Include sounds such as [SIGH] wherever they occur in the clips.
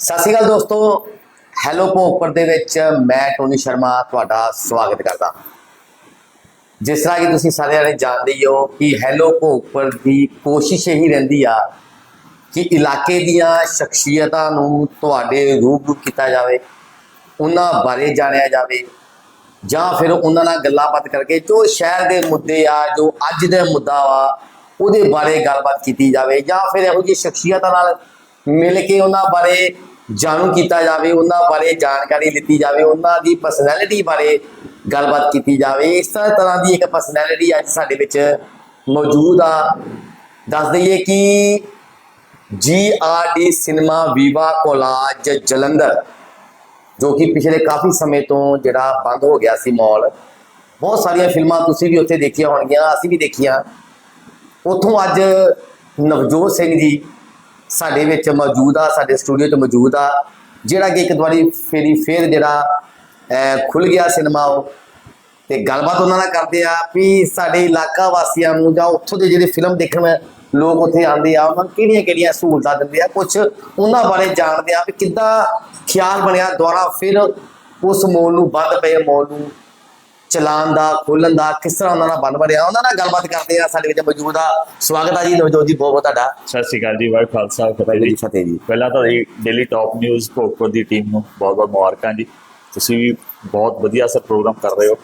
ਸਤਿ ਸ਼੍ਰੀ ਅਕਾਲ ਦੋਸਤੋ। ਹੈਲੋ ਭੋਗਪੁਰ ਦੇ ਵਿੱਚ ਮੈਂ ਟੋਨੀ ਸ਼ਰਮਾ ਤੁਹਾਡਾ ਸਵਾਗਤ ਕਰਦਾ ਜਿਸ ਤਰ੍ਹਾਂ ਕਿ ਤੁਸੀਂ ਸਾਰੇ ਜਾਣੇ ਜਾਣਦੇ ਹੀ ਹੋ ਕਿ ਹੈਲੋ ਭੋਗਪੁਰ ਦੀ ਕੋਸ਼ਿਸ਼ ਇਹੀ ਰਹਿੰਦੀ ਆ ਕਿ ਇਲਾਕੇ ਦੀਆਂ ਸ਼ਖਸੀਅਤਾਂ ਨੂੰ ਤੁਹਾਡੇ ਰੂਬਰੂ ਕੀਤਾ ਜਾਵੇ, ਉਹਨਾਂ ਬਾਰੇ ਜਾਣਿਆ ਜਾਵੇ, ਜਾਂ ਫਿਰ ਉਹਨਾਂ ਨਾਲ ਗੱਲਾਂਬਾਤ ਕਰਕੇ ਜੋ ਸ਼ਹਿਰ ਦੇ ਮੁੱਦੇ ਆ, ਜੋ ਅੱਜ ਦੇ ਮੁੱਦਾ ਵਾ, ਉਹਦੇ ਬਾਰੇ ਗੱਲਬਾਤ ਕੀਤੀ ਜਾਵੇ, ਜਾਂ ਫਿਰ ਇਹੋ ਜਿਹੀ ਸ਼ਖਸੀਅਤਾਂ ਨਾਲ ਮਿਲ ਕੇ ਉਹਨਾਂ ਬਾਰੇ ਜਾਣੂ ਕੀਤਾ ਜਾਵੇ, ਉਹਨਾਂ ਬਾਰੇ ਜਾਣਕਾਰੀ ਲਿੱਤੀ ਜਾਵੇ, ਉਹਨਾਂ ਦੀ ਪਰਸਨੈਲਿਟੀ ਬਾਰੇ ਗੱਲਬਾਤ ਕੀਤੀ ਜਾਵੇ। ਇਸ ਤਰ੍ਹਾਂ ਤਰ੍ਹਾਂ ਦੀ ਇੱਕ ਪਰਸਨੈਲਿਟੀ ਅੱਜ ਸਾਡੇ ਵਿੱਚ ਮੌਜੂਦ ਆ। ਦੱਸ ਦਈਏ ਕਿ G R D cinema Viva collage Jalandhar, ਜੋ ਕਿ ਪਿਛਲੇ ਕਾਫੀ ਸਮੇਂ ਤੋਂ ਜਿਹੜਾ ਬੰਦ ਹੋ ਗਿਆ ਸੀ ਮਾਲ। ਬਹੁਤ ਸਾਰੀਆਂ ਫਿਲਮਾਂ ਤੁਸੀਂ ਵੀ ਉੱਥੇ ਦੇਖੀਆਂ ਹੋਣਗੀਆਂ, ਅਸੀਂ ਵੀ ਦੇਖੀਆਂ। ਉੱਥੋਂ ਅੱਜ ਨਵਜੋਤ ਸਿੰਘ ਜੀ ਸਾਡੇ ਵਿੱਚ ਮੌਜੂਦ ਆ ਸਾਡੇ ਸਟੂਡੀਓ 'ਚ ਮੌਜੂਦ ਆ। ਜਿਹੜਾ ਕਿ ਇੱਕ ਵਾਰੀ ਫੇਰੀ ਫੇਰ ਜਿਹੜਾ ਅਹ, ਖੁੱਲ ਗਿਆ ਸਿਨੇਮਾ ਉਹ। ਤੇ ਗੱਲਬਾਤ ਉਹਨਾਂ ਨਾਲ ਕਰਦੇ ਆ ਵੀ ਸਾਡੇ ਇਲਾਕਾ ਵਾਸੀਆਂ ਨੂੰ ਜਾਂ ਉੱਥੋਂ ਦੇ ਜਿਹੜੇ ਫਿਲਮ ਦੇਖਣ ਲੋਕ ਉੱਥੇ ਆਉਂਦੇ ਆ ਉਹਨਾਂ ਨੂੰ ਕਿਹੜੀਆਂ ਕਿਹੜੀਆਂ ਸਹੂਲਤਾਂ ਦਿੰਦੇ ਆ? ਕੁਝ ਉਹਨਾਂ ਬਾਰੇ ਜਾਣਦੇ ਆ ਵੀ ਕਿੱਦਾਂ ਖਿਆਲ ਬਣਿਆ ਦੁਆਰਾ ਫਿਰ ਉਸ ਮੋਲ ਨੂੰ ਬੰਦ ਪਏ ਮੋਲ ਨੂੰ। ਚਲਾਉਣ ਦਾ ਖੋਲਣ ਦਾ ਕਿਸ ਤਰ੍ਹਾਂ ਉਹਨਾਂ ਨਾਲ ਬਣ ਬਣਿਆ ਉਹਨਾਂ ਨਾਲ ਗੱਲਬਾਤ ਕਰਦੇ ਆ ਸਾਡੇ ਵਿੱਚ ਮੌਜੂਦ ਆ। ਸਵਾਗਤ ਆ ਜੀ ਨਵਜੋਤ ਜੀ ਬਹੁਤ ਬਹੁਤ ਤੁਹਾਡਾ। ਸਤਿ ਸ਼੍ਰੀ ਅਕਾਲ ਜੀ ਵਾਹਿ ਖਾਲਸਾ ਫਤਿਹ ਜੀ ਫਤਿਹ ਜੀ। ਪਹਿਲਾਂ ਤਾਂ ਡੇਲੀ ਟਾਪ ਨਿਊਜ਼ ਭੋਗਪੁਰ ਦੀ ਟੀਮ ਨੂੰ ਬਹੁਤ ਬਹੁਤ ਮੁਬਾਰਕਾਂ ਜੀ। ਤੁਸੀਂ ਵੀ ਬਹੁਤ ਵਧੀਆ ਸਰ ਪ੍ਰੋਗਰਾਮ ਕਰ ਰਹੇ ਹੋ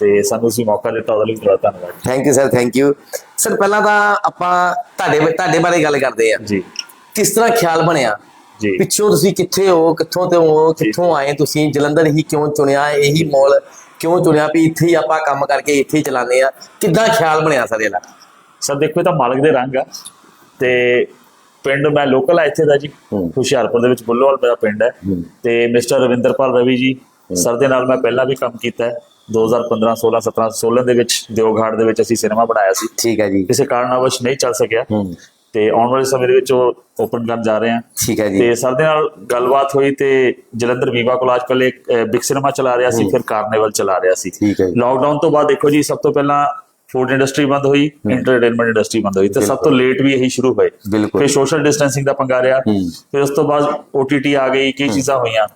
ਤੇ ਸਾਨੂੰ ਤੁਸੀਂ ਮੌਕਾ ਦਿੱਤਾ ਉਹਦੇ ਲਈ ਬਹੁਤ ਧੰਨਵਾਦ thank you sir thank you sir ਪਹਿਲਾਂ ਤਾਂ ਆਪਾਂ ਤੁਹਾਡੇ ਤੁਹਾਡੇ ਬਾਰੇ ਗੱਲ ਕਰਦੇ ਆ ਜੀ। ਕਿਸ ਤਰ੍ਹਾਂ ਖਿਆਲ ਬਣਿਆ? ਜੀ। ਪਿੱਛੋਂ ਤੁਸੀਂ ਕਿੱਥੇ ਹੋ ਕਿੱਥੋਂ ਤੇ ਹੋ ਕਿੱਥੋਂ ਆਏ ਤੁਸੀਂ? ਜਲੰਧਰ ਹੀ ਕਿਉਂ ਚੁਣਿਆ? ਇਹੀ ਮਾਲ ਕਿਉਂ ਚੁਣਿਆ ਵੀ ਇੱਥੇ ਹੀ ਆਪਾਂ ਕੰਮ ਕਰਕੇ ਇੱਥੇ ਹੀ ਚਲਾਉਂਦੇ ਆ ਕਿੱਦਾਂ ਖਿਆਲ ਬਣਿਆ ਸਰ ਇਹਦਾ? ਸਰ ਦੇਖੋ ਇਹ ਤਾਂ ਮਾਲਕ ਦੇ ਰੰਗ ਆ। ਤੇ ਪਿੰਡ ਮੈਂ ਲੋਕਲ ਆ ਇੱਥੇ ਦਾ ਜੀ। ਹੁਸ਼ਿਆਰਪੁਰ ਦੇ ਵਿੱਚ ਬੁੱਲੋਵਾਲ ਮੇਰਾ ਪਿੰਡ ਹੈ। ਤੇ ਮਿਸਟਰ ਰਵਿੰਦਰਪਾਲ ਰਵੀ ਜੀ ਸਰ ਦੇ ਨਾਲ ਮੈਂ ਪਹਿਲਾਂ ਵੀ ਕੰਮ ਕੀਤਾ ਹੈ। 2015 16 17 16 ਦੇ ਵਿੱਚ ਦਿਓਘਾਟ ਦੇ ਵਿੱਚ ਅਸੀਂ ਸਿਨੇਮਾ ਬਣਾਇਆ ਸੀ। ਠੀਕ ਹੈ ਜੀ। ਕਿਸੇ ਕਾਰਨਾਵਸ਼ ਨਹੀਂ ਚੱਲ ਸਕਿਆ। ਤੇ ਆਉਣ ਵਾਲੇ ਸਮੇਂ ਦੇ ਵਿੱਚ ਉਹ ਓਪਨ ਕਰਨ ਜਾ ਰਹੇ ਹਾਂ ਠੀਕ ਹੈ ਜੀ। ਤੇ ਸਰ ਦੇ ਨਾਲ ਗੱਲਬਾਤ ਹੋਈ ਤੇ ਜਲੰਧਰ ਵੀਵਾ ਕੋਲਾਜ ਪਹਿਲੇ ਬਿਗ ਸਿਨੇਮਾ ਚਲਾ ਰਿਹਾ ਸੀ ਫਿਰ ਕਾਰਨੀਵਲ ਚਲਾ ਰਿਹਾ ਸੀ। ਠੀਕ ਹੈ ਜੀ। ਲਾਕਡਾਊਨ ਤੋਂ ਬਾਅਦ ਦੇਖੋ ਜੀ ਸਭ ਤੋਂ ਪਹਿਲਾਂ ਫੂਡ ਇੰਡਸਟਰੀ ਬੰਦ ਹੋਈ ਐਂਟਰਟੇਨਮੈਂਟ ਇੰਡਸਟਰੀ ਬੰਦ ਹੋਈ। ਤੇ ਸਭ ਤੋਂ ਲੇਟ ਵੀ ਇਹੀ ਸ਼ੁਰੂ ਹੋਏ। ਫਿਰ ਸੋਸ਼ਲ ਡਿਸਟੈਂਸਿੰਗ ਦਾ ਪੰਗਾ ਰਿਹਾ। ਫਿਰ ਉਸ ਤੋਂ ਬਾਅਦ OTT ਆ ਗਈ ਕਈ ਚੀਜ਼ਾਂ ਹੋਈਆਂ।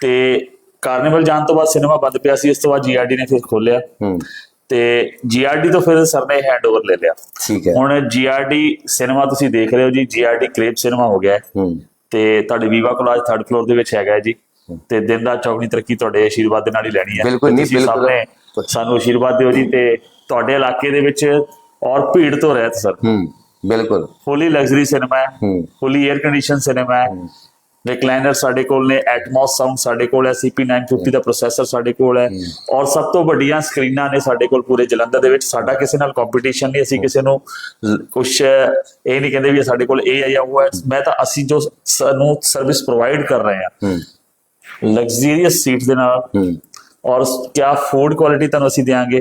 ਤੇ ਕਾਰਨੀਵਲ ਜਾਣ ਤੋਂ ਬਾਅਦ ਸਿਨੇਮਾ ਬੰਦ ਪਿਆ ਸੀ ਉਸ ਤੋਂ ਬਾਅਦ ਜੀਆਰਡੀ ਨੇ ਫਿਰ ਖੋਲਿਆ ਤੇ ਜੀਆਰਡੀ ਤੋਂ ਫਿਰ ਸਰ ਨੇ ਹੈਂਡਓਵਰ ਲੈ ਲਿਆ। ਠੀਕ ਹੈ। ਹੁਣ ਜੀਆਰਡੀ ਸਿਨੇਮਾ ਤੁਸੀਂ ਦੇਖ ਰਹੇ ਹੋ ਜੀ ਜੀਆਰਡੀ ਕ੍ਰੇਪ ਸਿਨੇਮਾ ਹੋ ਗਿਆ ਹੈ। ਤੇ ਤੁਹਾਡੇ ਵੀਵਾ ਕੋਲਾਜ 3rd ਫਲੋਰ ਦੇ ਵਿੱਚ ਹੈਗਾ ਜੀ। ਤੇ ਦਿਨ ਦਾ ਚੌਗਣੀ ਤਰੱਕੀ ਤੁਹਾਡੇ ਆਸ਼ੀਰਵਾਦ ਦੇ ਨਾਲ ਹੀ ਲੈਣੀ ਹੈ। ਬਿਲਕੁਲ, ਨਹੀਂ, ਬਿਲਕੁਲ। ਸਾਨੂੰ ਆਸ਼ੀਰਵਾਦ ਦਿਓ ਜੀ ਤੇ ਤੁਹਾਡੇ ਇਲਾਕੇ ਦੇ ਵਿੱਚ ਔਰ ਭੀੜ ਤੋਂ ਰਹਿਤ ਸਰ। ਹੂੰ ਬਿਲਕੁਲ। ਫੁੱਲੀ ਲਗਜ਼ਰੀ ਸਿਨੇਮਾ ਹੈ। ਹੂੰ। ਫੁੱਲੀ 에ਅਰ ਕੰਡੀਸ਼ਨ ਸਿਨੇਮਾ ਹੈ। ਰਿਕਲਾਈਨਰ ਸਾਡੇ ਕੋਲ ਨੇ ਐਟਮੋਸ ਸਾਊਂਡ ਸਾਡੇ ਕੋਲ ਹੈ CP950 ਦਾ ਪ੍ਰੋਸੈਸਰ ਸਾਡੇ ਕੋਲ ਹੈ। ਔਰ ਸਭ ਤੋਂ ਵੱਡੀਆਂ ਸਕਰੀਨਾਂ ਨੇ ਸਾਡੇ ਕੋਲ ਪੂਰੇ ਜਲੰਧਰ ਦੇ ਵਿੱਚ। ਸਾਡਾ ਕਿਸੇ ਨਾਲ ਕੰਪੀਟੀਸ਼ਨ ਨਹੀਂ ਅਸੀਂ ਕਿਸੇ ਨੂੰ ਕੁਝ ਇਹ ਨਹੀਂ ਕਹਿੰਦੇ ਵੀ ਸਾਡੇ ਕੋਲ ਇਹ ਹੈ ਜਾਂ ਉਹ ਹੈ। ਮੈਂ ਤਾਂ ਅਸੀਂ ਜੋ ਸਾਨੂੰ ਸਰਵਿਸ ਪ੍ਰੋਵਾਈਡ ਕਰ ਰਹੇ ਹਾਂ। ਲਗਜ਼ਰੀਅਸ ਸੀਟ ਦੇ ਨਾਲ। ਔਰ ਕਿਆ ਫੂਡ ਕੁਆਲਿਟੀ ਤੁਹਾਨੂੰ ਅਸੀਂ ਦੇਾਂਗੇ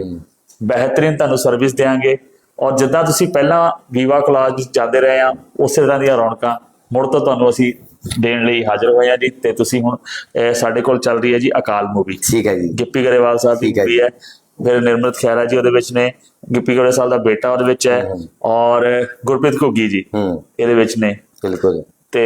ਬਿਹਤਰੀਨ ਤੁਹਾਨੂੰ ਸਰਵਿਸ ਦੇਾਂਗੇ ਔਰ ਜਿੱਦਾਂ ਤੁਸੀਂ ਪਹਿਲਾਂ ਵੀਵਾ ਕਲਾਜ ਜਾਂਦੇ ਰਹੇ ਆ ਉਸੇ ਤਰ੍ਹਾਂ ਦੀਆਂ ਰੌਣਕਾਂ। ਮੁੜ ਤੋਂ ਤੁਹਾਨੂੰ ਅਸੀਂ ਦੇਣ ਲਈ ਹਾਜ਼ਰ ਹੋਏ ਆ ਜੀ ਤੇ ਤੁਸੀਂ ਹੁਣ ਸਾਡੇ ਕੋਲ ਚੱਲ ਰਹੀ ਹੈ ਜੀ ਅਕਾਲ ਮੂਵੀ। ਠੀਕ ਹੈ ਜੀ। ਗਿੱਪੀ ਗਰੇਵਾਲ ਸਾਹਿਬ ਦੀ ਮੂਵੀ ਹੈ। ਫਿਰ ਨਿਰਮਤ ਖੈਰਾ ਜੀ ਉਹਦੇ ਵਿੱਚ ਨੇ ਗਿੱਪੀ ਗਰੇਵਾਲ ਸਾਹਿਬ ਦਾ ਬੇਟਾ ਉਹਦੇ ਵਿੱਚ ਹੈ ਔਰ ਗੁਰਪ੍ਰੀਤ ਘੁੱਗੀ ਜੀ ਇਹਦੇ ਵਿੱਚ ਨੇ। ਬਿਲਕੁਲ। ਤੇ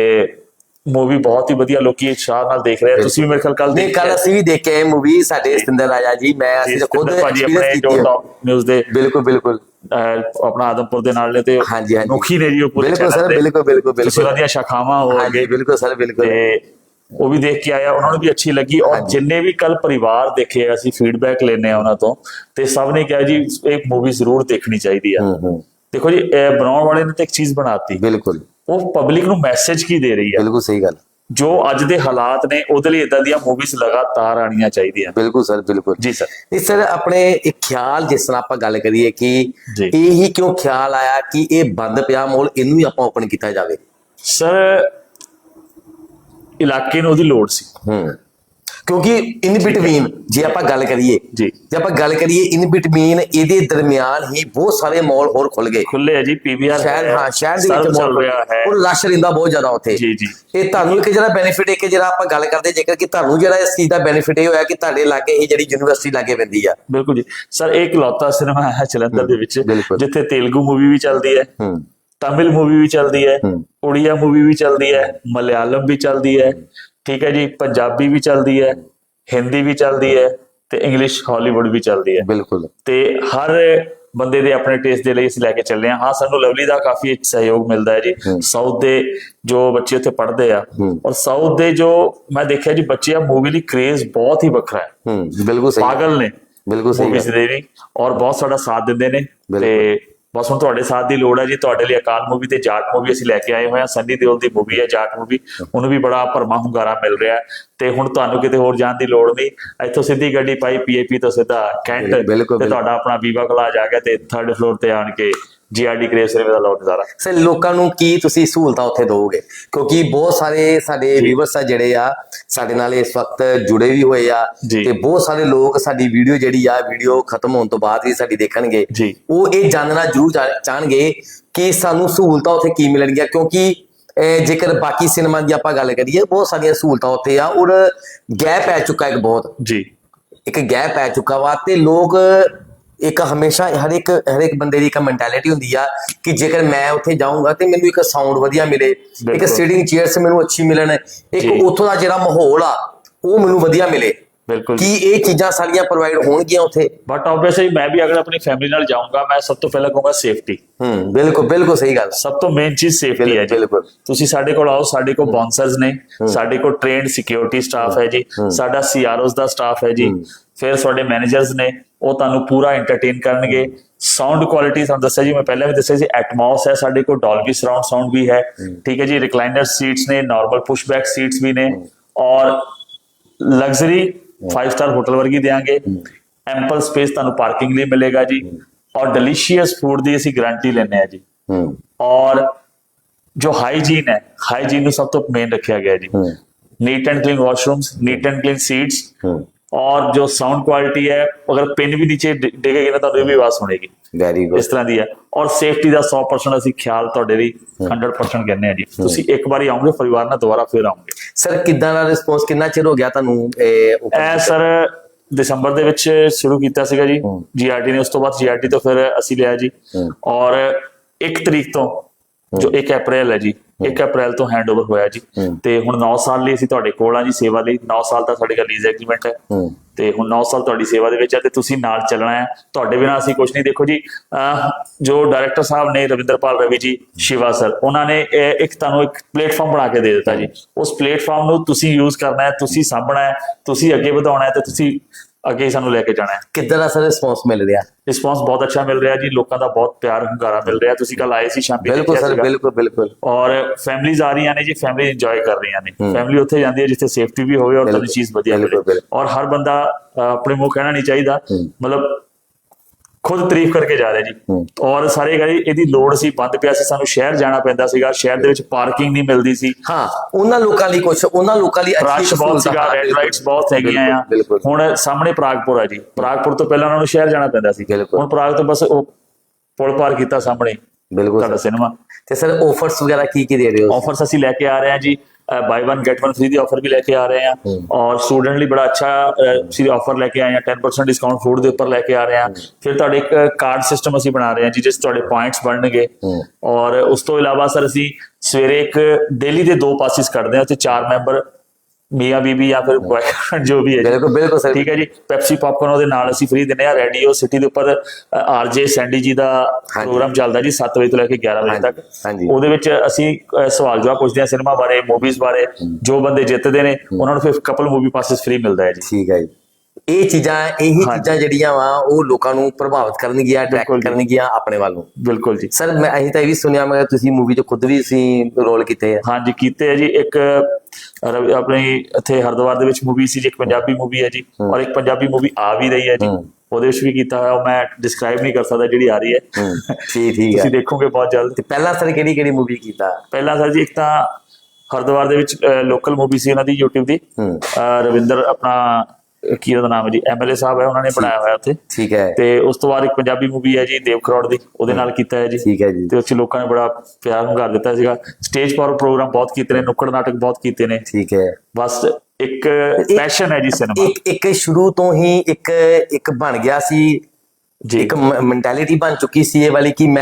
ਮੂਵੀ ਬਹੁਤ ਹੀ ਵਧੀਆ ਲੋਕੀ ਉਤਸ਼ਾਹ ਨਾਲ ਦੇਖ ਰਹੇ ਤੁਸੀਂ ਵੀ ਮੇਰੇ ਖਿਆਲ ਕੱਲ ਨਹੀਂ ਕੱਲ ਅਸੀਂ ਵੀ ਦੇਖੇ ਮੂਵੀ ਸਾਡੇ ਸਤਿੰਦਰ ਰਾਜਾ ਜੀ। ਮੈਂ ਅਸੀਂ ਖੁਦ ਆਪਣੇ ਕੀਤੀ ਜੋ ਹੈ। ਟੌਪ ਨਿਊਜ਼ ਦੇ ਬਿਲਕੁਲ ਬਿਲਕੁਲ। ਆਪਣਾ ਆਦਮਪੁਰ ਦੇ ਨਾਲ ਨੇ ਤੇ ਹਾਂਜੀ, ਹਾਂਜੀ। ਮੁਖੀ ਨੇ ਜੀ ਉਹ ਪੂਰੇ ਬਿਲਕੁਲ ਸਰ। ਬਿਲਕੁਲ ਬਿਲਕੁਲ ਬਿਲਕੁਲ। ਉਹਨਾਂ ਦੀਆਂ ਸ਼ਾਖਾਵਾਂ ਹੋ ਅੱਗੇ ਬਿਲਕੁਲ ਸਰ ਬਿਲਕੁਲ। ਤੇ ਉਹ ਵੀ ਦੇਖ ਕੇ ਆਇਆ ਉਹਨਾਂ ਨੂੰ ਵੀ ਅੱਛੀ ਲੱਗੀ। ਔਰ। ਜਿੰਨੇ ਵੀ ਕੱਲ ਪਰਿਵਾਰ ਦੇਖੇ ਅਸੀਂ ਫੀਡਬੈਕ ਲੈਨੇ ਆ ਉਹਨਾਂ ਤੋਂ ਤੇ ਸਭ ਨੇ ਕਿਹਾ ਜੀ ਇਹ ਮੂਵੀ ਜ਼ਰੂਰ ਦੇਖਣੀ ਚਾਹੀਦੀ ਆ। ਹੂੰ ਹੂੰ। ਦੇਖੋ ਜੀ ਇਹ ਬਣਾਉਣ ਵਾਲੇ ਨੇ ਤਾਂ ਇੱਕ ਚੀਜ਼ ਬਣਾਤੀ। ਬਿਲਕੁਲ। ਉਹ ਪਬਲਿਕ ਨੂੰ ਮੈਸੇਜ ਕੀ ਦੇ ਰਹੀ ਆ? ਬਿਲਕੁਲ ਸਹੀ ਗੱਲ। ਜੋ ਅੱਜ ਦੇ ਹਾਲਾਤ ਨੇ ਉਹਦੇ ਲਈ ਇਦਾਂ ਦੀਆਂ ਮੂਵੀਜ਼ ਲਗਾਤਾਰ ਆਣੀਆਂ ਚਾਹੀਦੀਆਂ। ਬਿਲਕੁਲ ਸਰ ਬਿਲਕੁਲ। ਜੀ ਸਰ। ਇਹ ਸਰ ਆਪਣੇ ਇੱਕ ਖਿਆਲ ਜਿਸ ਤਰ੍ਹਾਂ ਆਪਾਂ ਗੱਲ ਕਰੀਏ ਕਿ। ਇਹ ਹੀ ਕਿਉਂ ਖਿਆਲ ਆਇਆ ਕਿ ਇਹ ਬੰਦ ਪਿਆ ਮੋਲ ਇਹਨੂੰ ਹੀ ਆਪਾਂ ਓਪਨ ਕੀਤਾ ਜਾਵੇ? ਸਰ ਇਲਾਕੇ ਨੂੰ ਉਹਦੀ ਲੋੜ ਸੀ। ਹੂੰ। ਕਿਉਂਕਿ ਇਨ ਬਿਟਵੀਨ ਜੇ ਆਪਾਂ ਗੱਲ ਕਰੀਏ ਜੀ। ਜੇ ਆਪਾਂ ਗੱਲ ਕਰੀਏ ਇਨ ਬਿਟਵੀਨ ਇਹਦੇ ਦਰਮਿਆਨ ਹੀ ਬਹੁਤ ਸਾਰੇ ਮਾਲ ਹੋਰ ਖੁੱਲ ਗਏ। ਖੁੱਲੇ ਹੈ ਜੀ ਪੀਵੀਆਰ ਸ਼ਹਿਰ ਹਾਂ ਸ਼ਹਿਰ ਦੇ ਵਿੱਚ ਮਾਲ ਰਿਹਾ ਹੈ। ਉਹ ਰਸ਼ ਰਹਿੰਦਾ ਬਹੁਤ ਜ਼ਿਆਦਾ ਉੱਥੇ। ਜੀ ਜੀ। ਇਹ ਤੁਹਾਨੂੰ ਇੱਕ ਜਿਹੜਾ ਬੈਨੀਫਿਟ ਹੈ ਕਿ ਜਿਹੜਾ ਆਪਾਂ ਗੱਲ ਕਰਦੇ ਜੇਕਰ ਕਿ ਤੁਹਾਨੂੰ ਜਿਹੜਾ ਇਸ ਚੀਜ਼ ਦਾ ਬੈਨੀਫਿਟ ਇਹ ਹੋਇਆ ਕਿ ਤੁਹਾਡੇ ਲਾਗੇ ਇਹ ਜਿਹੜੀ ਯੂਨੀਵਰਸਿਟੀ ਲਾਗੇ ਪੈਂਦੀ ਆ। ਬਿਲਕੁਲ ਜੀ। ਸਰ ਇਹ ਇਕਲੌਤਾ ਸਿਨੇਮਾ ਹੈ ਜਲੰਧਰ ਦੇ ਵਿੱਚ। ਜਿੱਥੇ ਤੇਲਗੂ ਮੂਵੀ ਵੀ ਚੱਲਦੀ ਹੈ ਹੂੰ। ਤਮਿਲ ਮੂਵੀ ਵੀ ਚੱਲਦੀ ਹੈ ਹੂੰ। ਉੜੀਆ ਮੂਵੀ ਵੀ ਚੱਲਦੀ ਹੈ ਮਲਿਆਲਮ ਵੀ ਚੱਲਦੀ ਹੈ ਠੀਕ ਹੈ ਜੀ ਪੰਜਾਬੀ ਵੀ ਚੱਲਦੀ ਹੈ ਹਿੰਦੀ ਵੀ ਚੱਲਦੀ ਹੈ ਤੇ ਇੰਗਲਿਸ਼ ਹਾਲੀਵੁੱਡ ਵੀ ਚੱਲਦੀ ਹੈ। ਬਿਲਕੁਲ। ਤੇ ਹਰ ਬੰਦੇ ਦੇ ਆਪਣੇ ਟੇਸਟ ਦੇ ਲਈ ਅਸੀਂ ਲੈ ਕੇ ਚੱਲੇ ਹਾਂ। ਹਾਂ ਸਾਨੂੰ ਲਵਲੀ ਦਾ ਕਾਫੀ ਸਹਿਯੋਗ ਮਿਲਦਾ ਹੈ ਜੀ। ਸਾਊਥ ਦੇ ਜੋ ਬੱਚੇ ਉੱਥੇ ਪੜ੍ਹਦੇ ਆ। ਔਰ ਸਾਊਥ ਦੇ ਜੋ ਮੈਂ ਦੇਖਿਆ ਜੀ ਬੱਚੇ ਆ ਮੂਵੀ ਲਈ ਕ੍ਰੇਜ਼ ਬਹੁਤ ਹੀ ਵੱਖਰਾ ਹੈ। ਹੂੰ ਬਿਲਕੁਲ ਸਹੀ। ਪਾਗਲ ਨੇ। ਬਿਲਕੁਲ ਸਹੀ ਮੂਵੀਜ਼ ਗੱਲ। ਦੇ ਵੀ। ਔਰ ਬਹੁਤ ਸਾਡਾ ਸਾਥ ਦਿੰਦੇ ਨੇ। ਤੇ ਬਸ ਹੁਣ ਤੁਹਾਡੇ ਸਾਥ ਦੀ ਲੋੜ ਹੈ ਜੀ ਤੁਹਾਡੇ ਲਈ ਅਕਾਲ ਮੂਵੀ ਤੇ ਜਾਟ ਮੂਵੀ ਅਸੀਂ ਲੈ ਕੇ ਆਏ ਹੋਏ ਹਾਂ। ਸੰਨੀ ਦਿਓਲ ਦੀ ਮੂਵੀ ਹੈ ਜਾਟ ਮੂਵੀ। ਉਹਨੂੰ ਵੀ ਬੜਾ ਭਰਮਾ ਹੁੰਗਾਰਾ ਮਿਲ ਰਿਹਾ ਤੇ ਹੁਣ ਤੁਹਾਨੂੰ ਕਿਤੇ ਹੋਰ ਜਾਣ ਦੀ ਲੋੜ ਨਹੀਂ। ਇੱਥੋਂ ਸਿੱਧੀ ਗੱਡੀ ਪਾਈ ਪੀਏਪੀ ਤੋਂ ਸਿੱਧਾ ਕੈਂਟ ਤੇ। ਤੁਹਾਡਾ ਆਪਣਾ ਵੀਵਾ ਕਲਾਜ ਆ ਗਿਆ ਤੇ ਥਰਡ ਫਲੋਰ ਤੇ ਆਣ ਕੇ ਜੀਆਰਡੀ ਕ੍ਰੇਸ ਦਾ ਲੌਟ ਨਜ਼ਾਰਾ ਸਰ ਲੋਕਾਂ ਨੂੰ ਕੀ ਤੁਸੀਂ ਸਹੂਲਤਾਂ ਉੱਥੇ ਦਿਓਗੇ ਕਿਉਂਕਿ ਬਹੁਤ ਸਾਰੇ ਸਾਡੇ ਵੀਵਰਸ ਆ ਜਿਹੜੇ ਆ ਸਾਡੇ ਨਾਲ ਇਸ ਵਕਤ ਜੁੜੇ ਵੀ ਹੋਏ ਆ। ਤੇ ਬਹੁਤ ਸਾਰੇ ਲੋਕ ਸਾਡੀ ਵੀਡੀਓ ਜਿਹੜੀ ਆ ਵੀਡੀਓ ਖਤਮ ਹੋਣ ਤੋਂ ਬਾਅਦ ਵੀ ਸਾਡੀ ਦੇਖਣਗੇ। ਉਹ ਇਹ ਜਾਣਨਾ ਜ਼ਰੂਰ ਚਾਹਣਗੇ ਕਿ ਸਾਨੂੰ ਸਹੂਲਤਾਂ ਉੱਥੇ ਕੀ ਮਿਲਣਗੀਆਂ ਕਿਉਂਕਿ ਜੇਕਰ ਬਾਕੀ ਸਿਨੇਮਾ ਦੀ ਆਪਾਂ ਗੱਲ ਕਰੀਏ ਬਹੁਤ ਸਾਰੀਆਂ ਸਹੂਲਤਾਂ ਉੱਥੇ ਆ। ਔਰ ਗੈਪ ਪੈ ਚੁੱਕਾ ਇੱਕ ਬਹੁਤ। ਜੀ। ਇੱਕ ਗੈਪ ਪੈ ਚੁੱਕਾ ਵਾ ਤੇ ਲੋਕ ਇੱਕ ਹਮੇਸ਼ਾ ਹਰ ਇੱਕ ਹਰ ਇੱਕ ਬੰਦੇ ਦੀ ਇੱਕ ਮੈਂਟੈਲਿਟੀ ਹੁੰਦੀ ਆ ਕਿ ਜੇਕਰ ਮੈਂ ਉੱਥੇ ਜਾਊਂਗਾ ਤੇ ਮੈਨੂੰ ਇੱਕ ਸਾਊਂਡ ਵਧੀਆ ਮਿਲੇ ਇੱਕ। ਸੀਟਿੰਗ ਚੇਅਰਸ ਮੈਨੂੰ ਅੱਛੀ ਮਿਲਣ ਇੱਕ। ਉੱਥੋਂ ਦਾ ਜਿਹੜਾ ਮਾਹੌਲ ਆ ਉਹ ਮੈਨੂੰ ਵਧੀਆ ਮਿਲੇ। ਬਿਲਕੁਲ ਕੀ ਇਹ ਚੀਜ਼ਾਂ ਸਾਰੀਆਂ ਪ੍ਰੋਵਾਈਡ ਹੋਣਗੀਆਂ ਉੱਥੇ? ਬਟ ਆਬਵੀਅਸਲੀ ਮੈਂ ਵੀ ਅਗਰ ਆਪਣੀ ਫੈਮਿਲੀ ਨਾਲ ਜਾਊਂਗਾ ਮੈਂ ਸਭ ਤੋਂ ਪਹਿਲਾਂ ਕਹੂੰਗਾ ਸੇਫਟੀ ਹੂੰ ਬਿਲਕੁਲ ਬਿਲਕੁਲ ਸਹੀ ਗੱਲ। ਸਭ ਤੋਂ ਮੇਨ ਚੀਜ਼ ਸੇਫਟੀ ਹੈ ਜੀ। ਬਿਲਕੁਲ। ਤੁਸੀਂ ਸਾਡੇ ਕੋਲ ਆਓ ਸਾਡੇ ਕੋਲ ਬਾਉਂਸਰਸ ਨੇ ਸਾਡੇ ਕੋਲ ਟ੍ਰੇਨਡ ਸਿਕਿਉਰਿਟੀ ਸਟਾਫ ਹੈ ਜੀ। ਸਾਡਾ ਸੀਆਰਓਸ ਦਾ ਸਟਾਫ ਹੈ ਜੀ। ਫਿਰ ਸਾਡੇ ਮੈਨੇਜਰਸ ਨੇ ਉਹ ਤੁਹਾਨੂੰ ਪੂਰਾ ਐਂਟਰਟੇਨ ਕਰਨਗੇ। ਸਾਊਂਡ ਕੁਆਲਿਟੀ ਤੁਹਾਨੂੰ ਦੱਸਿਆ ਜੀ ਮੈਂ ਪਹਿਲਾਂ ਵੀ ਦੱਸਿਆ ਸੀ ਐਟਮੋਸ ਹੈ ਸਾਡੇ ਕੋਲ ਡੋਲਬੀ ਸਰਾਊਂਡ ਸਾਊਂਡ ਵੀ ਹੈ। ਠੀਕ ਹੈ ਜੀ ਰਿਕਲਾਈਨਰ ਸੀਟਸ ਨੇ ਨਾਰਮਲ ਪੁਸ਼ਬੈਕ ਸੀਟਸ ਵੀ ਨੇ। ਔਰ ਲਗਜ਼ਰੀ 5 ਸਟਾਰ ਹੋਟਲ ਵਰਗੀ ਦੇਾਂਗੇ ਐਂਪਲ ਸਪੇਸ ਤੁਹਾਨੂੰ ਪਾਰਕਿੰਗ ਲਈ ਮਿਲੇਗਾ ਜੀ। ਔਰ ਡਿਲੀਸ਼ੀਅਸ ਫੂਡ ਦੀ ਅਸੀਂ ਗਾਰੰਟੀ ਲੈਂਦੇ ਆ ਜੀ। ਔਰ ਜੋ ਹਾਈਜੀਨ ਹੈ ਹਾਈਜੀਨ ਨੂੰ ਸਭ ਤੋਂ ਮੇਨ ਰੱਖਿਆ ਗਿਆ ਜੀ। Neat and clean washrooms neat and clean ਹੂੰ। और जो साउंड क्वालिटी है अगर पिन भी नीचे डि- डिगेगी ना तो भी आवाज सुनेगी ਵੈਰੀ ਗੁੱਡ ਇਸ ਤਰ੍ਹਾਂ ਦੀ ਹੈ ਔਰ ਸੇਫਟੀ ਦਾ 100% ਅਸੀਂ ਖਿਆਲ ਤੁਹਾਡੇ ਲਈ 100% ਕਹਿੰਦੇ ਆ ਜੀ ਤੁਸੀਂ ਇੱਕ ਵਾਰੀ ਆਉਂਗੇ ਪਰਿਵਾਰ ਨਾਲ ਦੁਬਾਰਾ ਫਿਰ ਆਉਂਗੇ ਸਰ ਕਿੱਦਾਂ ਦਾ ਰਿਸਪੌਂਸ ਕਿੰਨਾ ਚਿਰ ਹੋ ਗਿਆ ਤੁਹਾਨੂੰ ਇਹ open ਇਹ ਸਰ ਦਸੰਬਰ ਦੇ ਵਿੱਚ ਸ਼ੁਰੂ ਕੀਤਾ ਸੀਗਾ ਜੀ ਹੂੰ। ਜੀਆਰਟੀ ਨੇ ਉਸ ਤੋਂ ਬਾਅਦ ਜੀਆਰਟੀ ਤੋਂ ਫਿਰ ਅਸੀਂ ਲਿਆ ਜੀ ਹੂੰ। ਔਰ 1 ਤਰੀਕ ਤੋਂ ਜੋ 1 ਅਪ੍ਰੈਲ ਹੈ ਜੀ 1 ਅਪ੍ਰੈਲ ਤੋਂ ਹੈਂਡਓਵਰ ਹੋਇਆ ਜੀ। ਤੇ ਹੁਣ 9 ਸਾਲ ਲਈ ਅਸੀਂ ਤੁਹਾਡੇ ਕੋਲ ਆ ਜੀ ਸੇਵਾ ਲਈ। 9 ਸਾਲ ਦਾ ਸਾਡੇ ਕੋਲ ਲੀਜ਼ ਐਗਰੀਮੈਂਟ ਹੈ। ਤੇ ਹੁਣ 9 ਸਾਲ ਤੁਹਾਡੀ ਸੇਵਾ ਦੇ ਵਿੱਚ ਹੈ ਤੇ ਤੁਸੀਂ ਨਾਲ ਚੱਲਣਾ ਹੈ। ਤੁਹਾਡੇ ਬਿਨਾਂ ਅਸੀਂ ਕੁਝ ਨਹੀਂ ਦੇਖੋ ਜੀ। ਜੋ ਡਾਇਰੈਕਟਰ ਸਾਹਿਬ ਨੇ ਰਵਿੰਦਰਪਾਲ ਰਵੀ ਜੀ ਸ਼ਿਵਾ ਸਰ ਉਹਨਾਂ ਨੇ ਇੱਕ ਤੁਹਾਨੂੰ ਇੱਕ ਪਲੇਟਫਾਰਮ ਬਣਾ ਕੇ ਦੇ ਦਿੱਤਾ ਜੀ। ਉਸ ਪਲੇਟਫਾਰਮ ਨੂੰ ਤੁਸੀਂ ਯੂਜ਼ ਕਰਨਾ ਹੈ ਤੁਸੀਂ ਸਾਂਭਣਾ ਹੈ ਤੁਸੀਂ ਅੱਗੇ ਵਧਾਉਣਾ ਹੈ ਤੇ ਤੁਸੀਂ ਅੱਗੇ ਸਾਨੂੰ ਲੈ ਕੇ ਜਾਣਾ ਹੈ ਕਿੱਦਾਂ ਦਾ ਸਰ ਰਿਸਪੌਂਸ ਮਿਲ ਰਿਹਾ ਰਿਸਪੌਂਸ ਬਹੁਤ ਅੱਛਾ ਮਿਲ ਰਿਹਾ ਜੀ ਲੋਕਾਂ ਦਾ ਬਹੁਤ ਪਿਆਰ ਹੁੰਗਾਰਾ ਮਿਲ ਰਿਹਾ ਤੁਸੀਂ ਕੱਲ ਆਏ ਸੀ ਸ਼ਾਮੀ ਬਿਲਕੁਲ ਸਰ। ਬਿਲਕੁਲ ਬਿਲਕੁਲ ਔਰ ਫੈਮਿਲੀਜ਼ ਆ ਰਹੀਆਂ ਨੇ ਜੀ ਫੈਮਿਲੀ ਇੰਜੋਏ ਕਰ ਰਹੀਆਂ ਨੇ। ਫੈਮਿਲੀ ਉੱਥੇ ਜਾਂਦੀ ਹੈ ਜਿੱਥੇ ਸੇਫਟੀ ਵੀ ਹੋਵੇ ਔਰ ਤੁਹਾਨੂੰ ਚੀਜ਼ ਵਧੀਆ ਮਿਲੇ। ਔਰ ਹਰ ਬੰਦਾ ਆਪਣੇ ਮੂੰਹ ਕਹਿਣਾ ਨਹੀਂ ਚਾਹੀਦਾ। ਮਤਲਬ ਖੁਦ ਤਾਰੀਫ ਕਰਕੇ ਜਾ ਰਿਹਾ ਜੀ। ਔਰ ਸਾਰੇ ਗਏ ਇਹਦੀ ਲੋੜ ਸੀ ਬੰਦ ਪਿਆ ਸੀ ਸਾਨੂੰ ਸ਼ਹਿਰ ਜਾਣਾ ਪੈਂਦਾ ਸੀਗਾ ਸ਼ਹਿਰ ਦੇ ਵਿੱਚ ਪਾਰਕਿੰਗ ਨਹੀਂ ਮਿਲਦੀ ਸੀ। ਹਾਂ ਉਹਨਾਂ ਲੋਕਾਂ ਲਈ ਕੁਝ ਉਹਨਾਂ ਲੋਕਾਂ ਲਈ ਅੱਛੀ ਬਹੁਤ ਸੀਗਾ ਸਹੂਲਤਾਂ, ਰੈਡ ਲਾਈਟਸ ਬਹੁਤ ਹੈਗੀਆਂ ਆ। ਹੁਣ ਸਾਹਮਣੇ ਪ੍ਰਾਗਪੁਰ ਆ ਜੀ। ਪ੍ਰਾਗਪੁਰ ਤੋਂ ਪਹਿਲਾਂ ਉਹਨਾਂ ਨੂੰ ਸ਼ਹਿਰ ਜਾਣਾ ਪੈਂਦਾ ਸੀ। ਬਿਲਕੁਲ। ਹੁਣ ਪ੍ਰਾਗ ਤੋਂ ਬਸ ਉਹ ਪੁਲ ਪਾਰ ਕੀਤਾ ਸਾਹਮਣੇ ਬਿਲਕੁਲ ਸਰ। ਸਿਨੇਮਾ। ਤੇ ਸਰ ਆਫਰਸ ਵਗੈਰਾ ਕੀ ਕੀ ਦੇ ਰਹੇ ਹੋ? ਆਫਰਸ ਅਸੀਂ ਲੈ ਕੇ ਆ ਰਹੇ ਹਾਂ ਜੀ। ਬਾਈ 1 ਗੈਟ 1 ਫ੍ਰੀ ਦੀ ਆਫਰ ਵੀ ਲੈ ਕੇ ਆ ਰਹੇ ਹੂੰ। ਔਰ ਸਟੂਡੈਂਟ ਲਈ ਬੜਾ ਅੱਛਾ ਅਸੀਂ ਆਫਰ ਲੈ ਕੇ ਆਏ ਹਾਂ। 10% ਡਿਸਕਾਊਂਟ ਫੂਡ ਦੇ ਉੱਪਰ ਲੈ ਕੇ ਆ ਰਹੇ ਹਾਂ। ਫਿਰ ਤੁਹਾਡੇ ਇੱਕ ਕਾਰਡ ਸਿਸਟਮ ਅਸੀਂ ਬਣਾ ਰਹੇ ਹਾਂ ਜੀ ਜਿਸ 'ਚ ਤੁਹਾਡੇ ਪੁਆਇੰਟਸ ਬਣਨਗੇ। ਔਰ ਉਸ ਤੋਂ ਇਲਾਵਾ ਸਰ ਅਸੀਂ ਸਵੇਰੇ ਇੱਕ ਡੇਲੀ ਦੇ ਦੋ ਪਾਸਿਸ ਕੱਢਦੇ ਹਾਂ। ਤੇ ਚਾਰ ਮੈਂਬਰ ਮੀਆਂ ਬੀਬੀ ਜਾਂ ਫਿਰ [LAUGHS] ਜੋ ਵੀ ਹੈ ਜੀ। ਬਿਲਕੁਲ ਬਿਲਕੁਲ ਸਰ। ਠੀਕ ਹੈ ਜੀ। ਪੈਪਸੀ ਪੌਪਕਾਰਨ ਉਹਦੇ ਨਾਲ ਅਸੀਂ ਫ੍ਰੀ ਦਿੰਦੇ ਆ ਰੇਡੀਓ ਸਿਟੀ ਦੇ ਉੱਪਰ ਆਰਜੇ ਸੈਂਡੀ ਜੀ ਦਾ। ਪ੍ਰੋਗਰਾਮ ਚੱਲਦਾ ਜੀ 7 ਵਜੇ ਤੋਂ ਲੈ ਕੇ 11 ਵਜੇ ਤੱਕ। ਉਹਦੇ ਵਿੱਚ ਅਸੀਂ ਸਵਾਲ ਜਵਾਬ ਪੁੱਛਦੇ ਹਾਂ ਸਿਨੇਮਾ ਬਾਰੇ ਮੂਵੀਜ਼ ਬਾਰੇ। ਜੋ ਬੰਦੇ ਜਿੱਤਦੇ ਨੇ ਉਹਨਾਂ ਨੂੰ ਫਿਰ ਕਪਲ ਮੂਵੀ ਪਾਸਿਸ ਫ੍ਰੀ ਮਿਲਦਾ ਹੈ ਜੀ। ਠੀਕ ਹੈ ਜੀ। ਇਹ ਚੀਜ਼ਾਂ ਇਹੀ। ਚੀਜ਼ਾਂ ਜਿਹੜੀਆਂ ਵਾ ਉਹ ਲੋਕਾਂ ਨੂੰ ਪ੍ਰਭਾਵਿਤ ਕਰਨਗੀਆਂ ਅਟਰੈਕਟ। ਕਰਨਗੀਆਂ ਆਪਣੇ ਵੱਲ ਨੂੰ। ਬਿਲਕੁਲ ਜੀ। ਸਰ ਮੈਂ ਅਸੀਂ ਤਾਂ ਇਹ ਵੀ ਸੁਣਿਆ ਮੈਂ ਤੁਸੀਂ ਮੂਵੀ 'ਚ ਖੁਦ ਵੀ ਸੀ ਰੋਲ ਕੀਤੇ ਆ। ਹਾਂਜੀ ਕੀਤੇ ਹੈ ਜੀ। ਇੱਕ ਆਪਣੀ ਇੱਥੇ ਹਰਿਦੁਆਰ ਦੇ ਵਿੱਚ ਮੂਵੀ ਸੀ ਜੀ ਇੱਕ ਪੰਜਾਬੀ ਮੂਵੀ ਹੈ ਜੀ ਔਰ ਇੱਕ ਪੰਜਾਬੀ ਮੂਵੀ ਆ ਵੀ ਰਹੀ ਹੈ ਜੀ। ਉਹਦੇ ਵਿੱਚ ਵੀ ਕੀਤਾ ਹੋਇਆ ਮੈਂ ਡਿਸਕ੍ਰਾਈਬ ਨਹੀਂ ਕਰ ਸਕਦਾ ਜਿਹੜੀ ਆ ਰਹੀ ਹੈ। ਠੀਕ ਠੀਕ ਹੈ ਤੁਸੀਂ ਦੇਖੋਗੇ ਬਹੁਤ ਜਲਦ। ਤੇ ਪਹਿਲਾਂ ਸਰ ਕਿਹੜੀ ਕਿਹੜੀ ਮੂਵੀ ਕੀਤਾ? ਪਹਿਲਾਂ ਸਰ ਜੀ ਇੱਕ ਤਾਂ ਹਰਿਦੁਆਰ ਦੇ ਵਿੱਚ ਲੋਕਲ ਮੂਵੀ ਸੀ ਉਹਨਾਂ ਦੀ YouTube ਦੀ। ਰਵਿੰਦਰ ਆਪਣਾ ਕੀ ਉਹਦਾ ਨਾਮ ਹੈ ਜੀ? ਐਮਐਲਏ ਸਾਹਿਬ ਹੈ ਉਹਨਾਂ ਨੇ ਬਣਾਇਆ ਹੋਇਆ ਉੱਥੇ। ਠੀਕ ਹੈ। ਤੇ ਉਸ ਤੋਂ ਬਾਅਦ ਇੱਕ ਪੰਜਾਬੀ ਮੂਵੀ ਹੈ ਜੀ ਦੇਵ ਕਰੋੜ ਦੀ ਉਹਦੇ ਨਾਲ ਕੀਤਾ ਹੈ ਜੀ। ਠੀਕ ਹੈ ਜੀ। ਤੇ ਉੱਥੇ ਲੋਕਾਂ ਨੇ ਬੜਾ ਪਿਆਰ ਹੁੰਗਾਰ ਦਿੱਤਾ ਸੀਗਾ। ਸਟੇਜ ਪਰ ਪ੍ਰੋਗਰਾਮ ਬਹੁਤ ਕੀਤੇ ਨੇ ਨੁੱਕੜ ਨਾਟਕ ਬਹੁਤ ਕੀਤੇ ਨੇ। ਠੀਕ ਹੈ। ਬਸ ਇੱਕ ਪੈਸ਼ਨ ਹੈ ਜੀ ਸਿਨੇਮਾ ਇੱਕ ਇੱਕ ਸ਼ੁਰੂ ਤੋਂ ਹੀ ਇੱਕ ਇੱਕ ਬਣ ਗਿਆ ਸੀ। ਜੀ। ਇੱਕ ਮੈਂਟੈਲਿਟੀ ਬਣ ਚੁੱਕੀ ਸੀ ਇਹ ਵਾਲੀ ਕਿ ਮ,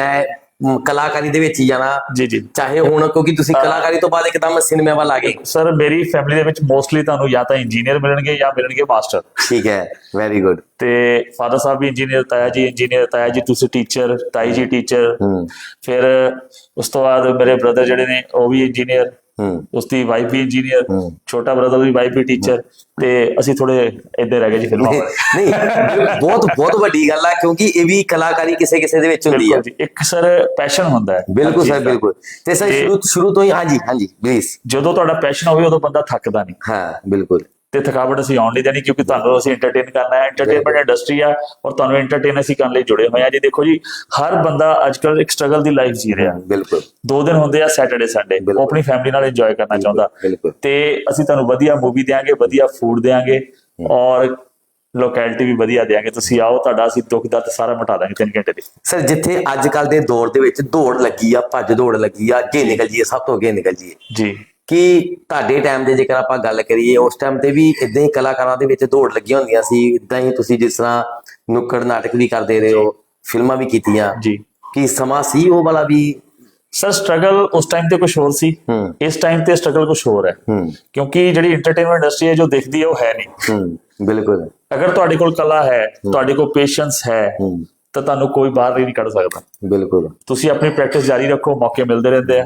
ਕਲਾਕਾਰੀ ਦੇ ਵਿੱਚ ਹੀ ਜਾਣਾ। ਜੀ ਜੀ। ਚਾਹੇ ਹੁਣ ਕਿਉਂਕਿ ਤੁਸੀਂ ਕਲਾਕਾਰੀ ਤੋਂ ਬਾਅਦ ਇੱਕਦਮ ਸਿਨੇਮਾ ਵੱਲ ਆ ਗਏ। ਸਰ ਮੇਰੀ ਫੈਮਿਲੀ ਦੇ ਵਿੱਚ ਮੋਸਟਲੀ ਤੁਹਾਨੂੰ ਜਾਂ ਤਾਂ ਇੰਜੀਨੀਅਰ ਮਿਲਣਗੇ ਜਾਂ ਮਿਲਣਗੇ ਮਾਸਟਰ ਠੀਕ ਹੈ ਵੈਰੀ ਗੁੱਡ ਤੇ ਫਾਦਰ ਸਾਹਿਬ ਵੀ ਇੰਜੀਨੀਅਰ ਤਾਇਆ ਜੀ ਇੰਜੀਨੀਅਰ ਤਾਇਆ ਜੀ ਤੁਸੀਂ ਟੀਚਰ ਤਾਈ ਜੀ ਟੀਚਰ ਫਿਰ ਉਸ ਤੋਂ ਬਾਅਦ ਮੇਰੇ ਬ੍ਰਦਰ ਜਿਹੜੇ ਨੇ ਉਹ ਵੀ ਇੰਜੀਨੀਅਰ ਹੂੰ। ਉਸ ਦੀ ਵਾਈਫ ਵੀ ਇੰਜੀਨੀਅਰ ਹੂੰ। ਛੋਟਾ ਬ੍ਰਦਰ ਦੀ ਵਾਈਫ ਵੀ ਟੀਚਰ ਤੇ ਅਸੀਂ ਥੋੜੇ ਇੱਧਰ ਰਹਿ ਗਏ ਜੀ ਫਿਲਮਾਂ ਨਹੀਂ ਬਹੁਤ ਬਹੁਤ ਵੱਡੀ ਗੱਲ ਆ ਕਿਉਂਕਿ ਇਹ ਵੀ ਕਲਾਕਾਰੀ ਕਿਸੇ ਕਿਸੇ ਦੇ ਵਿੱਚ ਹੁੰਦੀ ਜੀ ਇੱਕ ਸਰ ਪੈਸ਼ਨ ਹੁੰਦਾ ਹੈ। ਬਿਲਕੁਲ ਸਰ। ਬਿਲਕੁਲ। ਤੇ ਸਰ ਸ਼ੁਰੂ ਸ਼ੁਰੂ ਤੋਂ ਹੀ ਹਾਂਜੀ ਹਾਂਜੀ ਪਲੀਜ਼ ਜਦੋਂ ਤੁਹਾਡਾ ਪੈਸ਼ਨ ਹੋਵੇ ਉਦੋਂ ਬੰਦਾ ਥੱਕਦਾ ਨਹੀਂ। ਹਾਂ ਬਿਲਕੁਲ। ਤੇ ਥਕਾਵਟ ਅਸੀਂ ਆਉਣ ਨਹੀਂ ਦੇਣੀ ਕਿਉਂਕਿ ਤੁਹਾਨੂੰ ਅਸੀਂ ਐਂਟਰਟੇਨ ਕਰਨਾ ਹੈ। ਐਂਟਰਟੇਨਮੈਂਟ ਇੰਡਸਟਰੀ ਆ ਔਰ ਤੁਹਾਨੂੰ ਐਂਟਰਟੇਨ ਅਸੀਂ ਕਰਨ ਲਈ ਜੁੜੇ ਹੋਏ ਆ। ਜੀ ਦੇਖੋ ਜੀ ਹਰ ਬੰਦਾ ਅੱਜਕੱਲ ਇੱਕ ਸਟਰਗਲ ਦੀ ਲਾਈਫ ਜੀ ਰਿਹਾ। ਬਿਲਕੁਲ। ਦੋ ਦਿਨ ਹੁੰਦੇ ਆ ਸੈਟਰਡੇ ਸੰਡੇ ਉਹ। ਆਪਣੀ ਫੈਮਿਲੀ ਨਾਲ ਇੰਜੋਏ ਕਰਨਾ ਚਾਹੁੰਦਾ। ਤੇ ਅਸੀਂ ਤੁਹਾਨੂੰ ਵਧੀਆ ਮੂਵੀ ਦੇਾਂਗੇ ਵਧੀਆ ਫੂਡ ਦੇਾਂਗੇ ਔਰ ਲੋਕੈਲਿਟੀ ਵੀ ਵਧੀਆ ਦੇਾਂਗੇ ਤੁਸੀਂ ਆਓ ਤੁਹਾਡਾ ਅਸੀਂ ਦੁੱਖ ਦਰਦ ਸਾਰਾ ਮਿਟਾ ਦਾਂਗੇ ਤਿੰਨ ਘੰਟੇ ਦੇ ਸਰ ਜਿੱਥੇ ਅੱਜ ਕੱਲ ਦੇ ਦੌਰ ਦੇ ਵਿੱਚ ਦੌੜ ਲੱਗੀ ਆ ਭੱਜ ਦੌੜ ਲੱਗੀ ਆ ਅੱਗੇ ਨਿਕਲ ਜੀਏ ਸਭ ਤੋਂ ਅੱਗੇ ਨਿਕਲ ਜੀਏ। ਜੀ। ਕਿ ਤੁਹਾਡੇ ਟਾਈਮ ਦੇ ਜੇਕਰ ਆਪਾਂ ਗੱਲ ਕਰੀਏ ਉਸ ਟਾਈਮ ਤੇ ਵੀ ਇਦਾਂ ਹੀ ਕਲਾਕਾਰਾਂ ਦੇ ਵਿੱਚ ਦੌੜ ਲੱਗੀਆਂ ਹੁੰਦੀਆਂ ਸੀ ਇਦਾਂ ਹੀ ਤੁਸੀਂ ਜਿਸ ਤਰ੍ਹਾਂ ਨੁੱਕੜ ਨਾਟਕ ਵੀ ਕਰਦੇ ਰਹੇ ਹੋ ਫਿਲਮਾਂ ਵੀ ਕੀਤੀਆਂ। ਜੀ। ਕੀ ਸਮਾਂ ਸੀ ਉਹ ਵਾਲਾ ਵੀ? ਸਰ ਸਟਰਗਲ ਉਸ ਟਾਈਮ ਤੇ ਕੁਝ ਹੋਰ ਸੀ। ਇਸ ਟਾਈਮ ਤੇ ਸਟਰਗਲ ਕੁਝ ਹੋਰ ਹੈ। ਕਿਉਂਕਿ ਜਿਹੜੀ ਐਂਟਰਟੇਨਮੈਂਟ ਇੰਡਸਟਰੀ ਹੈ ਜੋ ਦਿਖਦੀ ਹੈ ਉਹ ਹੈ ਨਹੀਂ। ਬਿਲਕੁਲ। ਅਗਰ ਤੁਹਾਡੇ ਕੋਲ ਕਲਾ ਹੈ ਤੁਹਾਡੇ ਕੋਲ ਪੇਸ਼ੈਂਸ ਹੂੰ ਤਾਂ ਤੁਹਾਨੂੰ ਕੋਈ ਬਾਹਰ ਨਹੀਂ ਕੱਢ ਸਕਦਾ। ਬਿਲਕੁਲ। ਤੁਸੀਂ ਆਪਣੀ ਪ੍ਰੈਕਟਿਸ ਜਾਰੀ ਰੱਖੋ ਮੌਕੇ ਮਿਲਦੇ ਰਹਿੰਦੇ ਆ।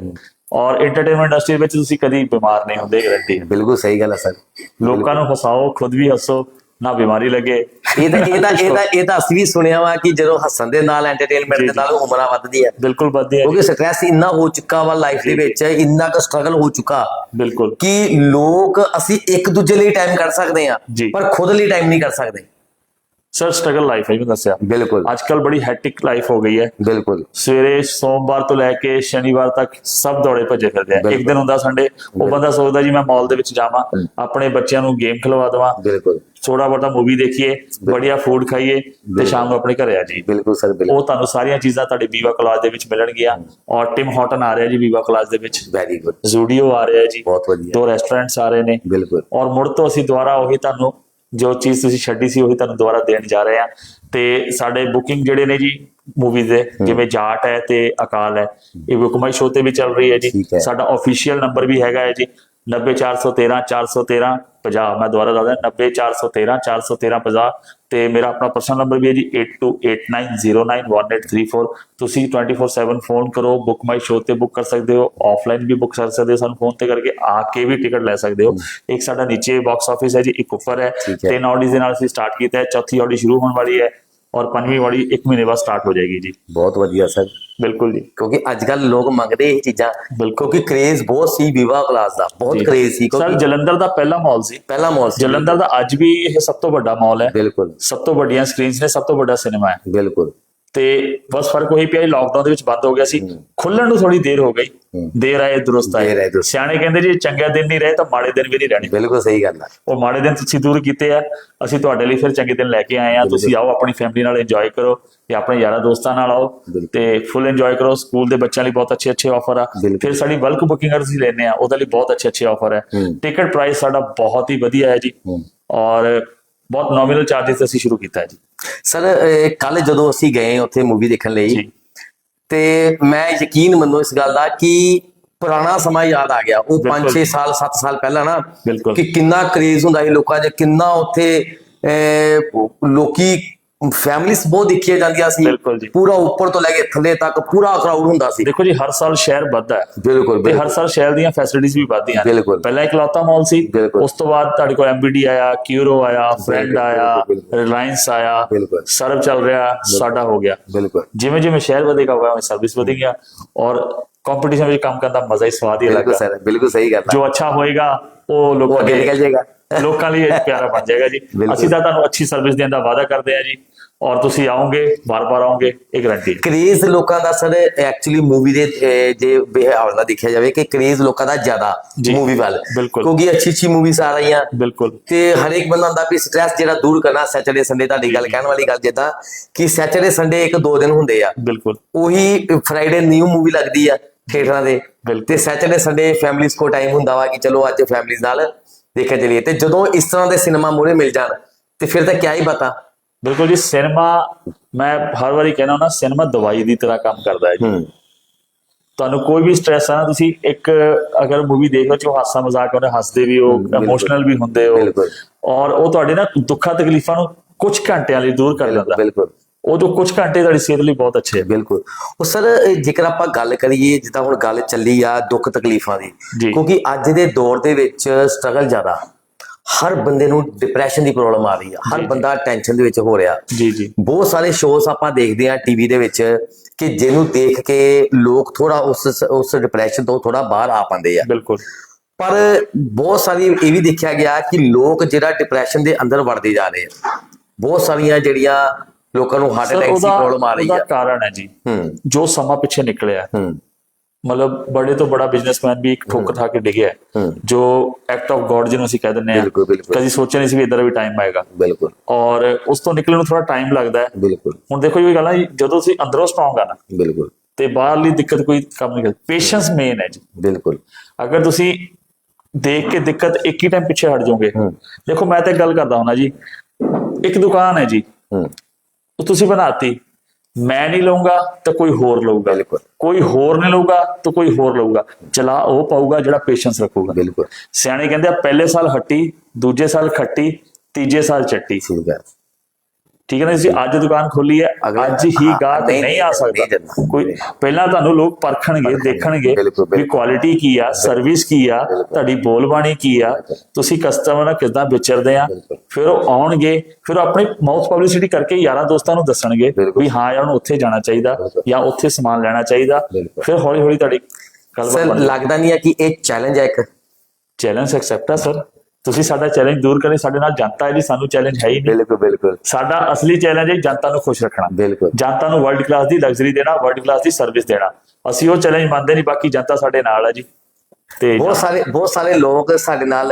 ਔਰ ਐਂਟਰਟੇਨਮੈਂਟ ਇੰਡਸਟਰੀ ਵਿੱਚ ਤੁਸੀਂ ਕਦੀ ਬਿਮਾਰ ਨਹੀਂ ਹੁੰਦੇ ਗਰੰਟੀ ਹੈ। ਬਿਲਕੁਲ ਸਹੀ ਗੱਲ ਹੈ ਸਰ। ਲੋਕਾਂ ਨੂੰ ਹਸਾਓ ਖੁਦ ਵੀ ਹੱਸੋ ਨਾ ਬਿਮਾਰੀ ਲੱਗੇ। ਇਹ ਤਾਂ ਇਹ ਤਾਂ ਇਹ ਤਾਂ ਇਹ ਤਾਂ ਅਸੀਂ ਵੀ ਸੁਣਿਆ ਵਾ ਕਿ ਜਦੋਂ ਹੱਸਣ ਦੇ ਨਾਲ ਐਂਟਰਟੇਨਮੈਂਟ ਦੇ। ਨਾਲ ਉਮਰਾਂ ਵੱਧਦੀ ਹੈ ਬਿਲਕੁਲ ਵਧੀਆ ਕਿਉਂਕਿ ਸਟ੍ਰੈਸ ਇੰਨਾ ਹੋ ਚੁੱਕਾ ਵਾ ਲਾਈਫ ਦੇ ਵਿੱਚ ਇੰਨਾ ਕੁ ਸਟਰਗਲ ਹੋ ਚੁੱਕਾ ਬਿਲਕੁਲ। ਕਿ ਲੋਕ ਅਸੀਂ ਇੱਕ ਦੂਜੇ ਲਈ ਟਾਈਮ ਕੱਢ ਸਕਦੇ ਆ। ਪਰ ਖੁਦ ਲਈ ਟਾਈਮ ਨਹੀਂ ਕੱਢ ਸਕਦੇ। ਸਰ ਸਟਰਗਲ ਲਾਈਫ ਹੈ ਮੈਂ ਦੱਸਿਆ। ਬਿਲਕੁਲ। ਅੱਜ ਕੱਲ ਬੜੀ ਹੈਕਟਿਕ ਲਾਈਫ ਹੋ ਗਈ ਹੈ। ਬਿਲਕੁਲ। ਸਵੇਰੇ ਸੋਮਵਾਰ ਤੋਂ ਲੈ ਕੇ ਸ਼ਨੀਵਾਰ ਤੱਕ ਸਭ ਦੌੜੇ ਭੱਜੇ ਫਿਰਦੇ ਆ। ਇੱਕ। ਦਿਨ ਹੁੰਦਾ ਸੰਡੇ ਉਹ ਬੰਦਾ ਸੋਚਦਾ ਜੀ ਮੈਂ ਮਾਲ ਦੇ ਵਿੱਚ ਜਾਵਾਂ ਆਪਣੇ ਬੱਚਿਆਂ ਨੂੰ ਗੇਮ ਖਿਲਵਾ ਦੇਵਾਂ। ਬਿਲਕੁਲ। ਥੋੜਾ ਬਹੁਤਾ ਮੂਵੀ ਦੇਖੀਏ ਬੜੀਆ ਫੂਡ ਖਾਈਏ ਤੇ ਸ਼ਾਮ ਨੂੰ ਆਪਣੇ ਘਰੇ ਆ ਜੀ ਬਿਲਕੁਲ ਸਰ ਬਿਲਕੁਲ। ਉਹ ਤੁਹਾਨੂੰ ਸਾਰੀਆਂ ਚੀਜ਼ਾਂ ਤੁਹਾਡੇ ਵੀਵਾ ਕਲਾਸ ਦੇ ਵਿੱਚ ਮਿਲਣਗੀਆਂ। ਔਰ ਟਿਮ ਹਾਟਨ ਆ ਰਿਹਾ ਜੀ ਵੀਵਾ ਕਲਾਸ ਦੇ ਵਿੱਚ। ਵੈਰੀ ਗੁੱਡ ਜ਼ੂਡੀਓ ਆ ਰਿਹਾ ਜੀ। ਬਹੁਤ ਵਧੀਆ। ਦੋ ਰੈਸਟੋਰੈਂਟਸ ਆ ਰਹੇ ਨੇ। ਬਿਲਕੁਲ। ਔਰ ਮੁੜ ਤੋਂ ਅਸੀਂ ਦੁਬਾਰਾ ਉਹੀ ਤੁਹਾਨੂੰ ਜੋ ਚੀਜ਼ ਤੁਸੀਂ ਛੱਡੀ ਸੀ ਉਹੀ ਤੁਹਾਨੂੰ ਦੁਬਾਰਾ ਦੇਣ ਜਾ ਰਹੇ ਹਾਂ ਤੇ ਸਾਡੇ ਬੁਕਿੰਗ ਜਿਹੜੇ ਨੇ ਜੀ ਮੂਵੀਜ਼ ਦੇ ਜਿਵੇਂ ਜਾਟ ਹੈ ਤੇ ਅਕਾਲ ਹੈ ਇਹ ਬੁਕਮਾਈ ਸ਼ੋ ਤੇ ਵੀ ਚੱਲ ਰਹੀ ਹੈ ਜੀ। ਸਾਡਾ ਅਫੀਸ਼ੀਅਲ ਨੰਬਰ ਵੀ ਹੈਗਾ ਹੈ ਜੀ 90413 413 50 ਮੈਂ ਦੁਬਾਰਾ ਦੱਸਦਾ 90413 413 50 ਤੇ ਮੇਰਾ ਆਪਣਾ ਪਰਸਨਲ ਨੰਬਰ ਵੀ ਹੈ ਜੀ 8289091834 ਤੁਸੀਂ 24/7 ਫੋਨ ਕਰੋ ਬੁੱਕ ਮਾਈ ਸ਼ੋ ਤੇ ਬੁੱਕ ਕਰ ਸਕਦੇ ਹੋ। ਆਫਲਾਈਨ ਵੀ ਬੁੱਕ ਕਰ ਸਕਦੇ ਹੋ ਸਾਨੂੰ ਫੋਨ ਤੇ ਕਰਕੇ ਆ ਕੇ ਵੀ ਟਿਕਟ ਲੈ ਸਕਦੇ ਹੋ। ਇੱਕ ਸਾਡਾ ਨੀਚੇ ਬਾਕਸ ਆਫਿਸ ਹੈ ਜੀ ਇੱਕ ਉੱਪਰ ਹੈ। ਤਿੰਨ ਆਡੀਜ਼ ਦੇ ਨਾਲ ਅਸੀਂ ਸਟਾਰਟ ਕੀਤਾ ਹੈ। ਚੌਥੀ ਆਡੀ ਸ਼ੁਰੂ ਹੋਣ ਵਾਲੀ ਹੈ। ਔਰ ਪੰਜਵੀਂ ਵਾਲੀ ਇੱਕ ਮਹੀਨੇ ਬਾਅਦ ਸਟਾਰਟ ਹੋ ਜਾਏਗੀ ਜੀ। ਬਹੁਤ ਵਧੀਆ ਸਰ। ਬਿਲਕੁਲ ਜੀ। ਕਿਉਂਕਿ ਅੱਜ ਕੱਲ ਲੋਕ ਮੰਗਦੇ ਇਹ ਚੀਜ਼ਾਂ ਬਿਲਕੁਲ। ਕਿਉਂਕਿ ਕ੍ਰੇਜ਼ ਬਹੁਤ ਸੀ ਵਿਵਾਹ ਕਲਾਸ ਦਾ ਬਹੁਤ। ਕ੍ਰੇਜ਼ ਸੀ ਸਰ ਜਲੰਧਰ ਦਾ ਪਹਿਲਾ ਮਾਲ ਸੀ। ਪਹਿਲਾ ਮਾਲ ਸੀ। ਜਲੰਧਰ ਦਾ ਅੱਜ ਵੀ ਇਹ ਸਭ ਤੋਂ ਵੱਡਾ ਮਾਲ ਹੈ। ਬਿਲਕੁਲ। ਸਭ ਤੋਂ ਵੱਡੀਆਂ ਸਕਰੀਨਸ ਨੇ ਸਭ ਤੋਂ ਵੱਡਾ ਸਿਨੇਮਾ ਹੈ। ਬਿਲਕੁਲ। ਤੇ ਬਸ ਫ਼ਰਕ ਉਹੀ ਪਿਆ ਲਾਕਡਾਊਨ ਦੇ ਵਿੱਚ ਬੰਦ ਹੋ ਗਿਆ ਸੀ ਖੁੱਲਣ ਨੂੰ ਥੋੜੀ ਦੇਰ ਹੋ ਗਈ। ਦੇਰ ਆਏ ਦੁਰਸਤ ਦੇਰ ਆਏ। ਸਿਆਣੇ ਕਹਿੰਦੇ ਜੀ ਚੰਗੇ ਦਿਨ ਨਹੀਂ ਰਹੇ ਤਾਂ ਮਾੜੇ ਦਿਨ ਵੀ ਨਹੀਂ ਰਹਿਣੇ ਬਿਲਕੁਲ ਸਹੀ ਗੱਲ ਹੈ ਉਹ ਮਾੜੇ ਦਿਨ ਤੁਸੀਂ ਦੂਰ ਕੀਤੇ ਆ ਅਸੀਂ ਤੁਹਾਡੇ ਲਈ ਫਿਰ ਚੰਗੇ ਦਿਨ ਲੈ ਕੇ ਆਏ ਆ ਤੁਸੀਂ ਆਓ ਆਪਣੀ ਫੈਮਿਲੀ ਨਾਲ ਇੰਜੋਏ ਕਰੋ ਤੇ ਆਪਣੇ ਯਾਰਾਂ ਦੋਸਤਾਂ ਨਾਲ ਆਓ। ਤੇ ਫੁੱਲ ਇੰਜੋਏ ਕਰੋ ਸਕੂਲ ਦੇ ਬੱਚਿਆਂ ਲਈ ਬਹੁਤ ਅੱਛੇ ਅੱਛੇ ਆਫਰ ਆ। ਫਿਰ ਸਾਡੀ ਬਲਕ ਬੁਕਿੰਗ ਅਸੀਂ ਲੈਨੇ ਆ ਉਹਦੇ ਲਈ ਬਹੁਤ ਅੱਛੇ ਅੱਛੇ ਆਫਰ ਹੈ। ਟਿਕਟ ਪ੍ਰਾਈਸ ਸਾਡਾ ਬਹੁਤ ਹੀ ਵਧੀਆ ਹੈ ਜੀ। ਔਰ ਬਹੁਤ ਨੋਮੀਨਲ ਚਾਰजेस ਅਸੀਂ ਸ਼ੁਰੂ ਕੀਤਾ ਜੀ ਸਰ ਕੱਲ ਜਦੋਂ ਅਸੀਂ ਗਏ ਉੱਥੇ ਮੂਵੀ ਦੇਖਣ ਲਈ ਤੇ ਮੈਂ ਯਕੀਨ ਮੰਨੋ ਇਸ ਗੱਲ ਦਾ ਕਿ ਪੁਰਾਣਾ ਸਮਾਂ ਯਾਦ ਆ ਗਿਆ ਉਹ ਬਿਲਕੁਲ। 5-6 ਸਾਲ 7 ਸਾਲ ਪਹਿਲਾਂ ਨਾ। ਕਿ ਕਿੰਨਾ ਕ੍ਰੇਜ਼ ਹੁੰਦਾ ਸੀ ਲੋਕਾਂ 'ਚ ਕਿੰਨਾ ਉੱਥੇ ਲੋਕੀ ਫੈਮਿਲੀਜ਼ ਬਹੁਤ ਦੇਖੀਆਂ ਜਾਂਦੀਆਂ ਸੀ। ਬਿਲਕੁਲ ਜੀ। ਪੂਰਾ ਉੱਪਰ ਤੋਂ ਲੈ ਕੇ ਥੱਲੇ ਤੱਕ ਪੂਰਾ ਕਰਾਊਡ ਹੁੰਦਾ ਸੀ। ਦੇਖੋ ਜੀ ਹਰ ਸਾਲ ਸ਼ਹਿਰ ਵੱਧਦਾ ਹੈ। ਬਿਲਕੁਲ ਤੇ ਹਰ ਬਿਲਕੁਲ। ਸਾਲ ਸ਼ਹਿਰ ਦੀਆਂ ਫੈਸਿਲਿਟੀਆਂ ਵੀ ਵੱਧਦੀਆਂ ਨੇ। ਬਿਲਕੁਲ। ਪਹਿਲਾਂ ਇਕਲੌਤਾ ਮਾਲ ਸੀ। ਬਿਲਕੁਲ। ਉਸ ਤੋਂ ਬਾਅਦ ਤੁਹਾਡੇ ਕੋਲ ਐਮਬੀਡੀ ਆਇਆ ਕਿਊਰੋ ਆਇਆ ਫਰੈਂਡ ਬਿਲਕੁਲ, ਆਇਆ ਬਿਲਕੁਲ। ਰਿਲਾਇੰਸ ਆਇਆ ਬਿਲਕੁਲ। ਸਰਵ ਚੱਲ ਰਿਹਾ ਸਾਡਾ ਹੋ ਗਿਆ। ਬਿਲਕੁਲ। ਜਿਵੇਂ ਜਿਵੇਂ ਸ਼ਹਿਰ ਵਧੇਗਾ ਹੋਇਆ ਸਰਵਿਸ ਵਧੇਗੀ ਔਰ ਕੰਪੀਟੀਸ਼ਨ ਵਿੱਚ ਕੰਮ ਕਰਨ ਦਾ ਮਜ਼ਾ ਹੀ ਸਵਾਦ ਹੀ ਬਿਲਕੁਲ ਲੱਗਾ ਸਰ ਬਿਲਕੁਲ ਸਹੀ ਗੱਲ ਹੈ ਜੋ ਅੱਛਾ ਹੋਏਗਾ ਉਹ ਉਹ ਲੋਕਾਂ ਅੱਗੇ ਨਿਕਲ ਜਾਏਗਾ। ਲੋਕਾਂ ਲਈ ਇਹ ਪਿਆਰਾ ਬਣ ਜਾਏਗਾ ਜੀ। ਬਿਲਕੁਲ। ਅਸੀਂ ਤਾਂ ਤੁਹਾਨੂੰ ਅੱਛੀ ਸਰਵਿਸ ਦੇਣ ਦਾ ਵਾਅਦਾ ਕਰਦੇ ਹਾਂ ਜੀ। ਔਰ ਤੁਸੀਂ ਆਓਗੇ ਬਾਰ-ਬਾਰ ਆਓਗੇ ਇਹ ਗਾਰੰਟੀ ਕ੍ਰੇਜ਼ ਲੋਕਾਂ ਦਾ ਸਰ ਐਕਚੁਅਲੀ ਮੂਵੀ ਦੇ ਜੇ ਬਿਹਾਵ ਨਾਲ ਦੇਖਿਆ ਜਾਵੇ ਕਿ ਕ੍ਰੇਜ਼ ਲੋਕਾਂ ਦਾ ਜ਼ਿਆਦਾ ਮੂਵੀ ਵੱਲ। ਕਿਉਂਕਿ ਅੱਛੀ ਅੱਛੀ ਮੂਵੀਜ਼ ਆ ਰਹੀਆਂ। ਬਿਲਕੁਲ। ਤੇ ਹਰੇਕ ਬੰਦਾ ਹੁੰਦਾ ਵੀ ਸਟ੍ਰੈਸ ਜਿਹੜਾ ਦੂਰ ਕਰਨਾ ਸੈਟਰਡੇ ਸੰਡੇ ਤੁਹਾਡੀ ਗੱਲ ਕਹਿਣ ਵਾਲੀ ਗੱਲ ਜਿੱਦਾਂ ਕਿ ਸੈਟਰਡੇ ਸੰਡੇ ਇੱਕ ਦੋ ਦਿਨ ਹੁੰਦੇ ਆ। ਬਿਲਕੁਲ। ਉਹੀ ਫਰਾਈਡੇ ਨਿਊ ਮੂਵੀ ਲੱਗਦੀ ਆ ਥੀਏਟਰਾਂ ਦੇ। ਤੇ ਸੈਟਰਡੇ ਸੰਡੇ ਫੈਮਿਲੀਜ਼ ਕੋ ਟਾਈਮ ਹੁੰਦਾ ਵਾ ਕਿ ਚਲੋ ਅੱਜ ਫੈਮਿਲੀਜ਼ ਨਾਲ ਦੇਖਣ ਚਲੀਏ ਤੇ ਜਦੋਂ ਇਸ ਤਰ੍ਹਾਂ ਦੇ ਸਿਨੇਮਾ ਮੂਹਰੇ ਮਿਲ ਜਾਣ ਤੇ ਫਿਰ ਤਾਂ ਕਿਆ ਹੀ ਬਤਾ ਬਿਲਕੁਲ ਜੀ ਸਿਨੇਮਾ ਮੈਂ ਹਰ ਵਾਰੀ ਕਹਿੰਦਾ ਹਾਂ ਨਾ ਸਿਨੇਮਾ ਦਵਾਈ ਦੀ ਤਰ੍ਹਾਂ ਕੰਮ ਕਰਦਾ ਹੈ ਜੀ। ਹੂੰ। ਤੁਹਾਨੂੰ ਕੋਈ ਵੀ ਸਟ੍ਰੈਸ ਆ ਨਾ ਤੁਸੀਂ ਇੱਕ ਅਗਰ ਮੂਵੀ ਦੇਖੋ ਚ ਹਾਸਾ ਮਜ਼ਾਕ ਉਹਨੇ ਹੱਸਦੇ ਵੀ ਹੋ। ਇਮੋਸ਼ਨਲ ਵੀ ਹੁੰਦੇ ਹੋ ਬਿਲਕੁਲ। ਔਰ ਉਹ ਤੁਹਾਡੇ ਨਾ ਦੁੱਖਾਂ ਤਕਲੀਫਾਂ ਨੂੰ ਕੁਝ ਘੰਟਿਆਂ ਲਈ ਦੂਰ ਕਰ ਦਿੰਦਾ। ਬਿਲਕੁਲ। ਉਹ ਜੋ ਕੁਝ ਘੰਟੇ ਤੁਹਾਡੀ ਸਿਹਤ ਲਈ ਬਹੁਤ ਅੱਛੇ ਆ। ਬਿਲਕੁਲ। ਉਹ ਸਰ ਜੇਕਰ ਆਪਾਂ ਗੱਲ ਕਰੀਏ ਜਿੱਦਾਂ ਹੁਣ ਗੱਲ ਚੱਲੀ ਆ ਦੁੱਖ ਤਕਲੀਫਾਂ ਦੀ। ਕਿਉਂਕਿ ਅੱਜ ਦੇ ਦੌਰ ਦੇ ਵਿੱਚ ਸਟਰਗਲ ਜ਼ਿਆਦਾ। ਹਰ ਬੰਦੇ ਨੂੰ ਡਿਪਰੈਸ਼ਨ ਦੀ ਪ੍ਰੋਬਲਮ ਆ ਰਹੀ ਆ। ਹਰ। ਬੰਦਾ ਟੈਨਸ਼ਨ ਦੇ ਵਿੱਚ ਹੋ ਰਿਹਾ। ਜੀ ਜੀ। ਬਹੁਤ ਸਾਰੇ ਸ਼ੋਜ਼ ਆਪਾਂ ਦੇਖਦੇ ਆ ਟੀਵੀ ਦੇ ਵਿੱਚ ਕਿ ਜਿਹਨੂੰ ਦੇਖ ਕੇ ਲੋਕ ਥੋੜਾ ਉਸ ਉਸ ਡਿਪਰੈਸ਼ਨ ਤੋਂ ਥੋੜਾ ਬਾਹਰ ਆ ਪਾਉਂਦੇ ਆ। ਬਿਲਕੁਲ। ਪਰ ਬਹੁਤ ਸਾਰੀ ਇਹ ਵੀ ਦੇਖਿਆ ਗਿਆ ਕਿ ਲੋਕ ਜਿਹੜਾ ਡਿਪਰੈਸ਼ਨ ਦੇ ਅੰਦਰ ਵੜਦੇ ਜਾ ਰਹੇ ਆ। ਬਹੁਤ ਸਾਰੀਆਂ ਜਿਹੜੀਆਂ ਲੋਕਾਂ ਨੂੰ ਹਾਰਟ ਅਟੈਕ ਦੀ ਪ੍ਰੋਬਲਮ ਆ ਰਹੀ ਉਹਦਾ ਆ ਕਾਰਨ ਹੈ ਜੀ। ਹੂੰ। ਜੋ ਸਮਾਂ ਪਿੱਛੇ ਨਿਕਲਿਆ। ਹੂੰ। ਮਤਲਬ ਬੜੇ ਤੋਂ ਬੜਾ ਬਿਜ਼ਨਸਮੈਨ ਵੀ ਇੱਕ ਠੋਕਰ ਖਾ ਕੇ ਡਿੱਗਿਆ ਜੋ ਐਕਟ ਆਫ ਗੋਡ ਜਿਹਨੂੰ ਅਸੀਂ ਕਹਿ ਦਿੰਦੇ ਆ ਕਦੀ ਸੋਚਿਆ ਨਹੀਂ ਸੀ ਵੀ ਇਦਾਂ ਦਾ ਵੀ ਟਾਈਮ ਆਏਗਾ। ਬਿਲਕੁਲ। ਔਰ ਉਸ ਤੋਂ ਨਿਕਲਣ ਨੂੰ ਥੋੜਾ ਟਾਈਮ ਲੱਗਦਾ ਹੈ। ਬਿਲਕੁਲ। ਹੁਣ ਦੇਖੋ ਇਹ ਗੱਲ ਆ ਜਦੋਂ ਤੁਸੀਂ ਅੰਦਰੋਂ ਸਟਰੋਂਗ ਆ ਨਾ ਬਿਲਕੁਲ। ਤੇ ਬਾਹਰਲੀ ਦਿੱਕਤ ਕੋਈ ਕੰਮ ਨਹੀਂ ਕਰਦੀ। ਪੇਸ਼ੈਂਸ ਮੇਨ ਹੈ ਜੀ। ਬਿਲਕੁਲ। ਅਗਰ ਤੁਸੀਂ ਦੇਖ ਕੇ ਦਿੱਕਤ ਇੱਕ ਹੀ ਟਾਈਮ ਪਿੱਛੇ ਹਟ ਜਾਓਗੇ ਦੇਖੋ ਮੈਂ ਤਾਂ ਗੱਲ ਕਰਦਾ ਹੁਣਾ ਜੀ। ਇੱਕ ਦੁਕਾਨ ਹੈ ਜੀ। ਉਹ ਤੁਸੀਂ ਬਣਾਤੀ। ਮੈਂ ਨਹੀਂ ਲਊਂਗਾ ਤਾਂ ਕੋਈ ਹੋਰ ਲਊਗਾ। ਬਿਲਕੁਲ। ਕੋਈ ਹੋਰ ਨਹੀਂ ਲਊਗਾ ਤਾਂ ਕੋਈ ਹੋਰ ਲਊਗਾ। ਚਲਾ ਉਹ ਪਾਊਗਾ ਜਿਹੜਾ ਪੇਸ਼ੈਂਸ ਰੱਖੂਗਾ। ਬਿਲਕੁਲ। ਸਿਆਣੇ ਕਹਿੰਦੇ ਆ ਪਹਿਲੇ ਸਾਲ ਹੱਟੀ ਦੂਜੇ ਸਾਲ ਖੱਟੀ ਤੀਜੇ ਸਾਲ ਚੱਟੀ। ਠੀਕ ਹੈ। ਠੀਕ ਹੈ ਨਾ ਤੁਸੀਂ ਅੱਜ ਦੁਕਾਨ ਖੋਲੀ ਹੈ ਅੱਜ ਹੀ ਗਾਹਕ ਨਹੀਂ- ਆ ਸਕਦਾ। ਕੋਈ ਪਹਿਲਾਂ ਤੁਹਾਨੂੰ ਲੋਕ ਪਰਖਣਗੇ ਦੇਖਣਗੇ ਵੀ। ਕੁਆਲਿਟੀ ਕੀ ਆ ਸਰਵਿਸ ਕੀ ਆ ਤੁਹਾਡੀ ਬੋਲਬਾਣੀ ਕੀ ਆ ਤੁਸੀਂ ਕਸਟਮਰ ਨਾਲ ਕਿੱਦਾਂ ਵਿਚਰਦੇ ਆ। ਫਿਰ ਉਹ ਆਉਣਗੇ ਫਿਰ ਆਪਣੀ ਮਾਊਥ ਪਬਲਿਸਿਟੀ ਕਰਕੇ ਯਾਰਾਂ ਦੋਸਤਾਂ ਨੂੰ ਦੱਸਣਗੇ। ਵੀ ਹਾਂ ਯਾਰ ਨੂੰ ਉੱਥੇ ਜਾਣਾ ਚਾਹੀਦਾ। ਜਾਂ ਉੱਥੇ ਸਮਾਨ ਲੈਣਾ ਚਾਹੀਦਾ। ਫਿਰ ਹੌਲੀ ਹੌਲੀ ਤੁਹਾਡੀ ਸਰ ਲੱਗਦਾ ਨਹੀਂ ਹੈ ਕਿ ਇਹ ਚੈਲੰਜ ਹੈ ਇੱਕ ਚੈਲੰਜ ਐਕਸੈਪਟ ਆ ਸਰ ਤੁਸੀਂ ਸਾਡਾ ਚੈਲੰਜ ਦੂਰ ਕਰੇ ਸਾਡੇ ਨਾਲ ਜਨਤਾ ਹੈ ਜੀ ਸਾਨੂੰ ਚੈਲੰਜ ਹੈ ਹੀ ਨਹੀਂ। ਬਿਲਕੁਲ ਬਿਲਕੁਲ। ਸਾਡਾ ਅਸਲੀ ਚੈਲੰਜ ਹੈ ਜਨਤਾ ਨੂੰ ਖੁਸ਼ ਰੱਖਣਾ। ਬਿਲਕੁਲ। ਜਨਤਾ ਨੂੰ ਵਰਲਡ ਕਲਾਸ ਦੀ ਲਗਜ਼ਰੀ ਦੇਣਾ ਵਰਲਡ ਕਲਾਸ ਦੀ ਸਰਵਿਸ ਦੇਣਾ। ਅਸੀਂ ਉਹ ਚੈਲੰਜ ਮੰਨਦੇ ਨਹੀਂ ਬਾਕੀ ਜਨਤਾ ਸਾਡੇ ਨਾਲ ਹੈ ਜੀ। ਤੇ ਬਹੁਤ ਸਾਰੇ ਬਹੁਤ ਸਾਰੇ ਲੋਕ ਸਾਡੇ ਨਾਲ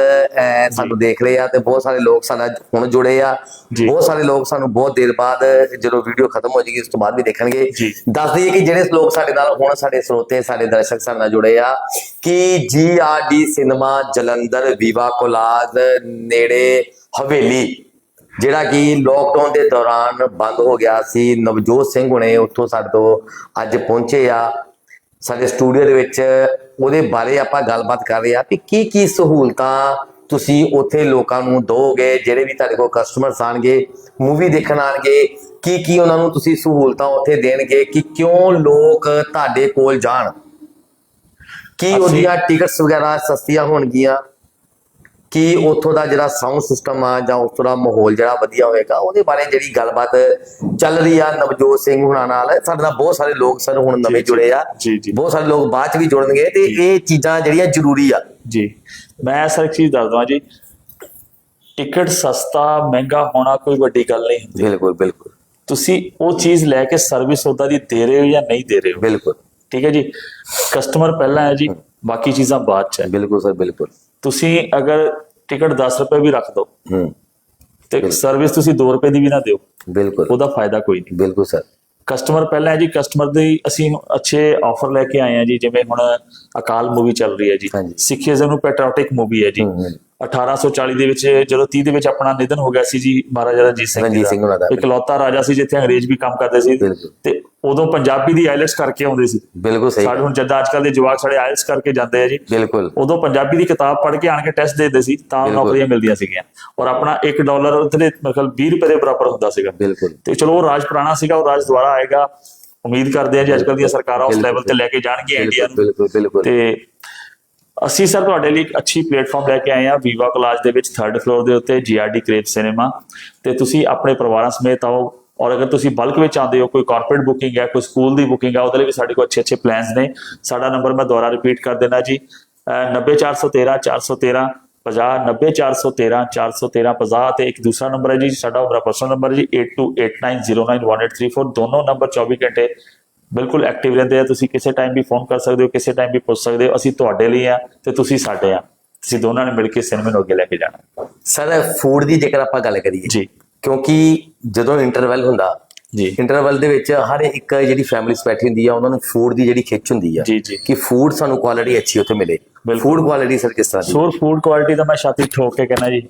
ਸਾਨੂੰ ਦੇਖ ਰਹੇ ਆ ਤੇ ਬਹੁਤ ਸਾਰੇ ਲੋਕ ਸਾਡਾ ਹੁਣ ਜੁੜੇ ਆ। ਜੀ। ਬਹੁਤ ਸਾਰੇ ਲੋਕ ਸਾਨੂੰ ਬਹੁਤ ਦੇਰ ਬਾਅਦ ਜਦੋਂ ਵੀਡੀਓ ਖਤਮ ਹੋ ਜਾਏਗੀ ਉਸ ਤੋਂ ਬਾਅਦ ਵੀ ਦੇਖਣਗੇ। ਜੀ। ਦੱਸ ਦਈਏ ਕਿ ਜਿਹੜੇ ਲੋਕ ਸਾਡੇ ਨਾਲ ਹੁਣ ਸਾਡੇ ਸਰੋਤੇ ਸਾਡੇ ਦਰਸ਼ਕ ਸਾਡੇ ਨਾਲ ਜੁੜੇ ਆ ਕਿ GRD cinema Jalandhar viva collage ਨੇੜੇ ਹਵੇਲੀ ਜਿਹੜਾ ਕਿ ਲੋਕਡਾਊਨ ਦੇ ਦੌਰਾਨ ਬੰਦ ਹੋ ਗਿਆ ਸੀ। ਨਵਜੋਤ ਸਿੰਘ ਹੁਣੇ ਉੱਥੋਂ ਸਾਡੇ ਤੋਂ ਅੱਜ ਪਹੁੰਚੇ ਆ। ਸਾਡੇ ਸਟੂਡੀਓ ਦੇ ਵਿੱਚ ਉਹਦੇ ਬਾਰੇ ਆਪਾਂ ਗੱਲਬਾਤ ਕਰ ਰਹੇ ਆ ਕਿ ਕੀ ਕੀ ਸਹੂਲਤਾਂ ਤੁਸੀਂ ਉੱਥੇ ਲੋਕਾਂ ਨੂੰ ਦੋਗੇ ਜਿਹੜੇ ਵੀ ਤੁਹਾਡੇ ਕੋਲ ਕਸਟਮਰਸ ਆਣਗੇ ਮੂਵੀ ਦੇਖਣ ਆਣਗੇ ਕੀ ਕੀ ਉਹਨਾਂ ਨੂੰ ਤੁਸੀਂ ਸਹੂਲਤਾਂ ਉੱਥੇ ਦੇਣਗੇ ਕਿ ਕਿਉਂ ਲੋਕ ਤੁਹਾਡੇ ਕੋਲ ਜਾਣ? ਕੀ ਉਹਦੀਆਂ ਟਿਕਟਸ ਵਗੈਰਾ ਸਸਤੀਆਂ ਹੋਣਗੀਆਂ? ਕੀ ਉੱਥੋਂ ਦਾ ਜਿਹੜਾ ਸਾਊਂਡ ਸਿਸਟਮ ਆ ਜਾਂ ਉੱਥੋਂ ਦਾ ਮਾਹੌਲ ਜਿਹੜਾ ਵਧੀਆ ਹੋਏਗਾ ਉਹਦੇ ਬਾਰੇ ਜਿਹੜੀ ਗੱਲਬਾਤ ਚੱਲ ਰਹੀ ਆ ਨਵਜੋਤ ਸਿੰਘ ਹੁਣਾਂ ਨਾਲ। ਸਾਡੇ ਨਾਲ ਬਹੁਤ ਸਾਰੇ ਲੋਕ ਸਰ ਹੁਣ ਨਵੇਂ ਜੁੜੇ ਆ। ਬਹੁਤ ਸਾਰੇ ਲੋਕ ਬਾਅਦ ਚ ਵੀ ਜੁੜਨਗੇ ਤੇ ਇਹ ਚੀਜ਼ਾਂ ਜਿਹੜੀਆਂ ਜ਼ਰੂਰੀ ਆ। ਜੀ। ਮੈਂ ਸਰ ਇੱਕ ਚੀਜ਼ ਦੱਸ ਦਵਾਂ ਜੀ। ਟਿਕਟ ਸਸਤਾ ਮਹਿੰਗਾ ਹੋਣਾ ਕੋਈ ਵੱਡੀ ਗੱਲ ਨਹੀਂ ਹੁੰਦੀ। ਬਿਲਕੁਲ ਬਿਲਕੁਲ। ਤੁਸੀਂ ਉਹ ਚੀਜ਼ ਲੈ ਕੇ ਸਰਵਿਸ ਉਹਦਾ ਦੀ ਦੇ ਰਹੇ ਹੋ ਜਾਂ ਨਹੀਂ ਦੇ ਰਹੇ ਹੋ? ਬਿਲਕੁਲ। ਠੀਕ ਹੈ ਜੀ। ਕਸਟਮਰ ਪਹਿਲਾਂ ਹੈ ਜੀ ਬਾਕੀ ਚੀਜ਼ਾਂ ਬਾਅਦ ਚ ਹੈ। ਬਿਲਕੁਲ ਸਰ ਬਿਲਕੁਲ। ਤੁਸੀਂ ਅਗਰ ਟਿਕਟ 10 ਰੁਪਏ ਵੀ ਰੱਖ ਦਿਓ ਹੂੰ। ਤੇ ਸਰਵਿਸ ਤੁਸੀਂ 2 ਰੁਪਏ ਦੀ ਵੀ ਨਾ ਦਿਓ ਬਿਲਕੁਲ। ਉਹਦਾ ਫਾਇਦਾ ਕੋਈ ਨਹੀਂ। ਬਿਲਕੁਲ ਸਰ। ਕਸਟਮਰ ਪਹਿਲਾਂ ਹੈ ਜੀ ਕਸਟਮਰ ਦੀ ਅਸੀਂ ਅੱਛੇ ਆਫਰ ਲੈ ਕੇ ਆਏ ਆ ਜੀ ਜਿਵੇਂ ਹੁਣ ਅਕਾਲ ਮੂਵੀ ਚੱਲ ਰਹੀ ਹੈ ਜੀ। ਸਿੱਖੀਜ਼ਮ ਨੂੰ ਪੈਟਰੀਓਟਿਕ ਮੂਵੀ ਹੈ ਜੀ। 1840 ਦੇ ਵਿੱਚ ਜਦੋਂ 30 ਦੇ ਵਿੱਚ ਆਪਣਾ ਨਿਧਨ ਹੋ ਗਿਆ ਸੀ ਜੀ ਮਹਾਰਾਜਾ ਰਣਜੀਤ ਸਿੰਘ ਰਣਜੀਤ ਸਿੰਘ ਉਹਨਾਂ ਦਾ। ਇਕਲੌਤਾ ਰਾਜਾ ਸੀ ਜਿੱਥੇ ਅੰਗਰੇਜ਼ ਵੀ ਕੰਮ ਕਰਦੇ ਸੀ। ਤੇ ਉਦੋਂ ਪੰਜਾਬੀ ਦੀ ਆਇਲਟਸ ਕਰਕੇ ਆਉਂਦੇ ਸੀ। ਬਿਲਕੁਲ ਸਹੀ। ਸਾਡੇ ਹੁਣ ਜਦ ਅੱਜ ਕੱਲ ਦੇ ਜਵਾਕ ਸਾਡੇ ਆਇਲਟਸ ਕਰਕੇ ਜਾਂਦੇ ਆ ਜੀ। ਬਿਲਕੁਲ। ਉਦੋਂ ਪੰਜਾਬੀ ਦੀ ਕਿਤਾਬ ਪੜ੍ਹ ਕੇ ਆਣ ਕੇ ਟੈਸਟ ਦੇਦੇ ਸੀ ਤਾਂ। ਨੌਕਰੀਆਂ ਮਿਲਦੀਆਂ ਸੀਗੀਆਂ। ਔਰ ਆਪਣਾ 1 ਡਾਲਰ ਮੇਰੇ ਖਿਆਲ 20 ਰੁਪਏ ਦੇ ਬਰਾਬਰ ਹੁੰਦਾ ਸੀਗਾ। ਬਿਲਕੁਲ। ਤੇ ਚਲੋ ਉਹ ਰਾਜ ਪੁਰਾਣਾ ਸੀਗਾ ਉਹ ਰਾਜ ਦੁਬਾਰਾ ਆਏਗਾ। ਉਮੀਦ ਕਰਦੇ ਆ ਜੀ ਅੱਜ ਕੱਲ ਦੀਆਂ ਸਰਕਾਰਾਂ ਉਸ ਲੈਵਲ ਤੇ ਲੈ ਕੇ ਜਾਣਗੀਆਂ ਇੰਡੀਆ ਨੂੰ। ਬਿਲਕੁਲ ਬਿਲਕੁਲ। ਤੇ ਅਸੀਂ ਸਰ ਤੁਹਾਡੇ ਲਈ ਇੱਕ ਅੱਛੀ ਪਲੇਟਫਾਰਮ ਲੈ ਕੇ ਆਏ ਹਾਂ ਵੀਵਾ ਕਲਾਜ ਦੇ ਵਿੱਚ 3rd ਫਲੋਰ ਦੇ ਉੱਤੇ ਜੀਆਰਡੀ ਕ੍ਰੇਪ ਸਿਨੇਮਾ ਤੇ ਤੁਸੀਂ ਆਪਣੇ ਪਰਿਵਾਰਾਂ ਸਮੇਤ ਆਓ ਔਰ ਅਗਰ ਤੁਸੀਂ ਬਲਕ ਵਿੱਚ ਆਉਂਦੇ ਹੋ, ਕੋਈ ਕਾਰਪੋਰੇਟ ਬੁਕਿੰਗ ਹੈ, ਕੋਈ ਸਕੂਲ ਦੀ ਬੁਕਿੰਗ ਹੈ, ਉਹਦੇ ਲਈ ਵੀ ਸਾਡੇ ਕੋਲ ਅੱਛੇ ਅੱਛੇ ਪਲਾਨਸ ਨੇ। ਸਾਡਾ ਨੰਬਰ ਮੈਂ ਦੁਬਾਰਾ ਰਿਪੀਟ ਕਰ ਦੇਣਾ ਜੀ। ਅਹ 90413 413 50 90413 413 50 ਤੇ ਇੱਕ ਦੂਸਰਾ ਨੰਬਰ ਹੈ ਜੀ, ਸਾਡਾ ਮੇਰਾ ਪਰਸਨਲ ਨੰਬਰ ਹੈ ਜੀ 8289091834 ਦੋਨੋਂ ਨੰਬਰ 24 ਘੰਟੇ ਬਿਲਕੁਲ ਐਕਟਿਵ ਰਹਿੰਦੇ ਆ ਤੁਸੀਂ ਕਿਸੇ ਟਾਈਮ ਵੀ ਫੋਨ ਕਰ ਸਕਦੇ ਹੋ ਕਿਸੇ ਟਾਈਮ ਵੀ ਪੁੱਛ ਸਕਦੇ ਹੋ ਅਸੀਂ ਤੁਹਾਡੇ ਲਈ ਆ ਤੇ ਤੁਸੀਂ ਸਾਡੇ ਆ। ਤੁਸੀਂ ਦੋਨਾਂ ਨੇ ਮਿਲ ਕੇ ਸਿਨੇਮੇ ਨੂੰ ਅੱਗੇ ਲੈ ਕੇ ਜਾਣਾ। ਸਰ ਫੂਡ ਦੀ ਜੇਕਰ ਆਪਾਂ ਗੱਲ ਕਰੀਏ ਜੀ। ਕਿਉਂਕਿ ਜਦੋਂ ਇੰਟਰਵੈਲ ਹੁੰਦਾ ਜੀ। ਇੰਟਰਵਲ ਦੇ ਵਿੱਚ ਹਰ ਇੱਕ ਜਿਹੜੀ ਫੈਮਿਲੀਸ ਬੈਠੀ ਹੁੰਦੀ ਆ ਉਹਨਾਂ ਨੂੰ ਫੂਡ ਦੀ ਜਿਹੜੀ ਖਿੱਚ ਹੁੰਦੀ ਆ। ਕਿ ਫੂਡ ਸਾਨੂੰ ਕੁਆਲਿਟੀ ਅੱਛੀ ਉੱਥੇ ਮਿਲੇ। ਫੂਡ ਕੁਆਲਿਟੀ ਸਰ ਕਿਸ ਤਰ੍ਹਾਂ ਦੀ? ਸੋਰ ਫੂਡ ਕੁਆਲਿਟੀ ਦਾ ਮੈਂ ਛਾਤੀ ਠੋਕ ਕੇ ਕਹਿਣਾ ਜੀ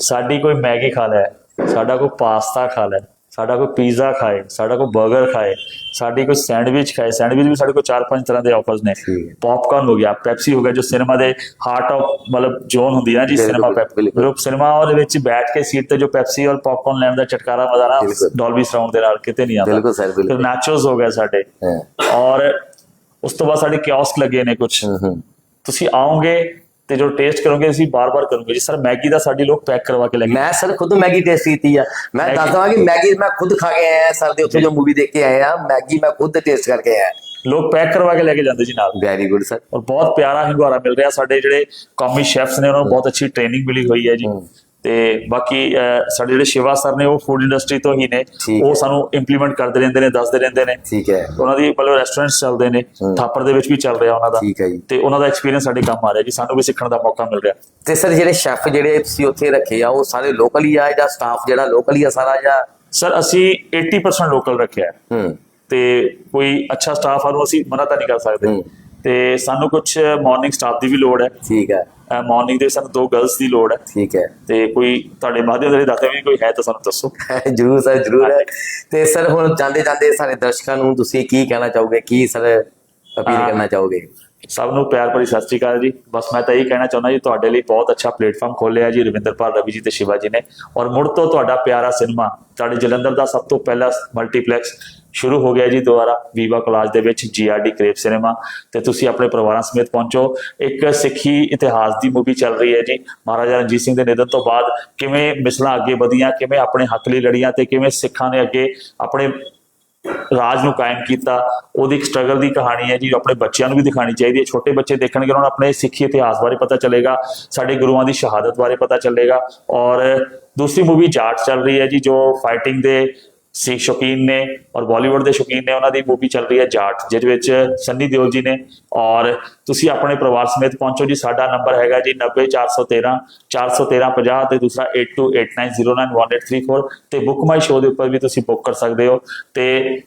ਸਾਡੀ ਕੋਈ ਮੈਗੀ ਖਾ ਲੈ ਸਾਡਾ ਕੋਈ ਪਾਸਤਾ ਖਾ ਲੈ। ਸਾਡਾ ਕੋਈ ਪੀਜ਼ਾ ਖਾਏ ਸਾਡਾ ਕੋਈ 버ਗਰ ਖਾਏ ਸਾਡੀ ਕੋਈ ਸੈਂਡਵਿਚ ਖਾਏ ਸੈਂਡਵਿਚ ਵੀ ਸਾਡੇ ਕੋਲ ਚਾਰ ਪੰਜ ਤਰ੍ਹਾਂ ਦੇ ਆਫਰਸ ਨੇ। ਪੌਪਕਾਰਨ ਹੋ। ਗਿਆ ਪੈਪਸੀ ਹੋ ਗਿਆ ਜੋ ਸਿਨੇਮਾ ਦੇ ਹਾਰਟ ਆਫ ਮਤਲਬ ਜ਼ੋਨ ਹੁੰਦੀ ਹੈ ਜੀ ਸਿਨੇਮਾ। ਪੈਪ ਸਿਨੇਮਾ ਉਹਦੇ ਵਿੱਚ ਬੈਠ ਕੇ ਸੀਟ ਤੇ ਜੋ ਪੈਪਸੀ ਔਰ ਪੌਪਕਾਰਨ ਲੈਣ ਦਾ ਚਟਕਾਰਾ ਮਜ਼ਾ ਨਾ ਬਿਲਕੁਲ। ਡੋਲਬੀ ਸਾਊਂਡ ਦੇ ਨਾਲ ਕਿਤੇ ਨਹੀਂ ਆਉਂਦਾ। ਬਿਲਕੁਲ ਸਰ ਫਿਰ ਬਿਲਕੁਲ ਨਾਚੋਸ ਹੋ ਗਿਆ ਸਾਡੇ। ਔਰ ਉਸ ਤੋਂ ਬਾਅਦ ਸਾਡੇ ਕਿਓਸਕ ਲੱਗੇ ਨੇ ਕੁਝ ਤੁਸੀਂ ਆਓਗੇ ਤੇ ਜੋ ਟੇਸਟ ਕਰੋਗੇ ਅਸੀਂ ਬਾਰ-ਬਾਰ ਕਰੋਗੇ। ਜੀ ਸਰ ਮੈਗੀ ਦਾ ਸਾਡੀ ਲੋਕ ਪੈਕ ਕਰਵਾ ਕੇ ਲੈ ਮੈਂ ਸਰ ਖੁਦ ਮੈਗੀ ਟੇਸਟ ਕੀਤੀ ਆ। ਮੈਂ ਮੈਗੀ- ਦੱਸਦਾ ਕਿ ਮੈਗੀ ਮੈਂ ਖੁਦ ਖਾ ਕੇ ਆਇਆ ਸਰ ਦੇ ਉੱਥੇ ਜੋ। ਮੂਵੀ ਦੇਖ ਕੇ ਆਏ ਆ ਮੈਗੀ ਮੈਂ ਖੁਦ ਟੇਸਟ ਕਰਕੇ ਆਇਆ। ਲੋਕ ਪੈਕ ਕਰਵਾ ਕੇ ਲੈ ਕੇ ਜਾਂਦੇ ਜੀ ਨਾਲ। ਵੈਰੀ ਗੁੱਡ ਸਰ ਔਰ ਬਹੁਤ ਪਿਆਰਾ ਹੰਗਾਰਾ ਮਿਲ ਰਿਹਾ ਸਾਡੇ ਜਿਹੜੇ ਕੌਮੀ ਸ਼ੈਫਸ ਨੇ ਉਹਨਾਂ ਨੂੰ ਬਹੁਤ ਅੱਛੀ ਟ੍ਰੇਨਿੰਗ ਮਿਲੀ ਹੋਈ ਹੈ ਜੀ। ਤੇ ਬਾਕੀ ਸਾਡੇ ਜਿਹੜੇ ਸ਼ਿਵਾ ਸਰ ਨੇ ਉਹ ਫੂਡ ਇੰਡਸਟਰੀ ਤੋਂ ਹੀ ਨੇ। ਉਹ। ਸਾਨੂੰ ਇੰਪਲੀਮੈਂਟ ਕਰਦੇ ਰਹਿੰਦੇ ਨੇ ਦੱਸਦੇ ਰਹਿੰਦੇ ਨੇ। ਠੀਕ ਹੈ। ਉਹਨਾਂ ਦੀ ਮਤਲਬ ਰੈਸਟੋਰੈਂਟਸ ਚੱਲਦੇ ਨੇ। ਥਾਪਰ ਦੇ ਵਿੱਚ ਵੀ ਚੱਲ ਰਿਹਾ ਉਹਨਾਂ ਦਾ। ਠੀਕ ਹੈ ਜੀ। ਤੇ ਉਹਨਾਂ ਦਾ ਐਕਸਪੀਰੀਅੰਸ ਸਾਡੇ ਕੰਮ ਆ ਰਿਹਾ ਜੀ ਸਾਨੂੰ ਵੀ ਸਿੱਖਣ ਦਾ ਮੌਕਾ ਮਿਲ ਰਿਹਾ। ਤੇ ਸਰ ਜਿਹੜੇ ਸ਼ੈਫ ਜਿਹੜੇ ਤੁਸੀਂ ਉੱਥੇ ਰੱਖੇ ਆ ਉਹ ਸਾਰੇ ਲੋਕਲ ਹੀ ਆ ਜਾਂ ਸਟਾਫ ਜਿਹੜਾ ਲੋਕਲ ਹੀ ਆ ਸਾਰਾ ਜਾਂ? ਸਰ ਅਸੀਂ 80% ਲੋਕਲ ਰੱਖਿਆ। ਹੈ। ਹੂੰ ਤੇ ਕੋਈ ਅੱਛਾ ਸਟਾਫ ਆ ਨੂੰ ਅਸੀਂ ਮਨਾ ਤਾਂ ਨਹੀਂ ਕਰ ਸਕਦੇ। ਹੂੰ। ਤੇ ਸਾਨੂੰ ਕੁਝ ਮਾਰਨਿੰਗ ਸਟਾਫ ਦੀ ਵੀ ਲੋੜ ਹੈ। ਠੀਕ ਹੈ। ਮਾਰਨਿੰਗ ਦੇ ਸਾਨੂੰ ਦੋ ਗਰਲਸ ਦੀ ਲੋੜ ਹੈ। ਠੀਕ ਹੈ। ਤੇ ਕੋਈ ਤੁਹਾਡੇ ਮਾਧਿਅਮ ਦੇ ਦੱਸਦੇ ਵੀ ਕੋਈ ਹੈ ਤਾਂ ਸਾਨੂੰ ਦੱਸੋ। [LAUGHS] ਜਰੂਰ ਸਰ ਜਰੂਰ ਤੇ ਸਰ ਹੁਣ ਜਾਂਦੇ ਜਾਂਦੇ ਸਾਰੇ ਦਰਸ਼ਕਾਂ ਨੂੰ ਤੁਸੀਂ ਕੀ ਕਹਿਣਾ ਚਾਹੋਗੇ? ਕੀ ਸਰ ਅਪੀਲ ਹਾਂ। ਕਰਨਾ ਚਾਹੋਗੇ? ਸਭ ਨੂੰ ਪਿਆਰ ਭਰੀ ਸਤਿ ਸ਼੍ਰੀ ਅਕਾਲ ਜੀ। ਬਸ ਮੈਂ ਤਾਂ ਇਹ ਕਹਿਣਾ ਚਾਹੁੰਦਾ ਜੀ, ਤੁਹਾਡੇ ਲਈ ਬਹੁਤ ਅੱਛਾ ਪਲੇਟਫਾਰਮ ਖੋਲਿਆ ਜੀ, ਰਵਿੰਦਰਪਾਲ ਰਵੀ ਜੀ ਤੇ ਸ਼ਿਵਾ ਜੀ ਨੇ। ਔਰ ਮੁੜ ਤੋਂ ਤੁਹਾਡਾ ਪਿਆਰਾ ਸਿਨੇਮਾ, ਤੁਹਾਡੇ ਜਲੰਧਰ ਦਾ ਸਭ ਤੋਂ ਪਹਿਲਾ ਮਲਟੀਪਲੈਕਸ ਸ਼ੁਰੂ ਹੋ ਗਿਆ ਜੀ ਦੁਬਾਰਾ ਵੀਵਾ ਕੋਲਾਜ ਦੇ ਵਿੱਚ ਜੀਆਰਡੀ ਕ੍ਰੇਪ ਸਿਨੇਮਾ ਤੇ ਤੁਸੀਂ ਆਪਣੇ ਪਰਿਵਾਰਾਂ ਸਮੇਤ ਪਹੁੰਚੋ। ਇੱਕ ਸਿੱਖੀ ਇਤਿਹਾਸ ਦੀ ਮੂਵੀ ਚੱਲ ਰਹੀ ਹੈ ਜੀ। ਮਹਾਰਾਜਾ ਰਣਜੀਤ ਸਿੰਘ ਦੇ ਨਿਧਨ ਤੋਂ ਬਾਅਦ ਕਿਵੇਂ ਮਿਸਲਾਂ ਅੱਗੇ ਵਧੀਆਂ, ਕਿਵੇਂ ਆਪਣੇ ਹੱਕ ਲਈ ਲੜੀਆਂ ਤੇ ਕਿਵੇਂ ਸਿੱਖਾਂ ਨੇ ਅੱਗੇ ਆਪਣੇ ਰਾਜ ਨੂੰ ਕਾਇਮ ਕੀਤਾ, ਉਹਦੀ ਇੱਕ ਸਟਰਗਲ ਦੀ ਕਹਾਣੀ ਹੈ ਜੀ ਆਪਣੇ ਬੱਚਿਆਂ ਨੂੰ ਵੀ ਦਿਖਾਣੀ ਚਾਹੀਦੀ ਹੈ। ਛੋਟੇ ਬੱਚੇ ਦੇਖਣਗੇ, ਉਹਨਾਂ ਨੂੰ ਆਪਣੇ ਸਿੱਖੀ ਇਤਿਹਾਸ ਬਾਰੇ ਪਤਾ ਚੱਲੇਗਾ, ਸਾਡੇ ਗੁਰੂਆਂ ਦੀ ਸ਼ਹਾਦਤ ਬਾਰੇ ਪਤਾ ਚੱਲੇਗਾ। ਔਰ ਦੂਸਰੀ ਮੂਵੀ ਜਾਟ ਚੱਲ ਰਹੀ ਹੈ ਜੀ, ਜੋ ਫਾਈਟਿੰਗ ਦੇ ਸੀ ਸ਼ੌਕੀਨ ਨੇ ਔਰ ਬਾਲੀਵੁੱਡ ਦੇ ਸ਼ੌਕੀਨ ਨੇ ਉਹਨਾਂ ਦੀ ਮੂਵੀ ਚੱਲ ਰਹੀ ਹੈ ਜਾਟ, ਜਿਹਦੇ ਵਿੱਚ ਸੰਨੀ ਦਿਓਲ ਜੀ ਨੇ ਔਰ ਤੁਸੀਂ ਆਪਣੇ ਪਰਿਵਾਰ ਸਮੇਤ ਪਹੁੰਚੋ ਜੀ, ਸਾਡਾ ਨੰਬਰ ਹੈਗਾ ਜੀ 90413 41350 ਤੇ ਦੂਸਰਾ 8289091834 ਤੇ ਬੁੱਕ ਮਾਈ ਸ਼ੋ ਦੇ ਉੱਪਰ ਵੀ ਤੁਸੀਂ ਬੁੱਕ ਕਰ ਸਕਦੇ ਹੋ ਤੇ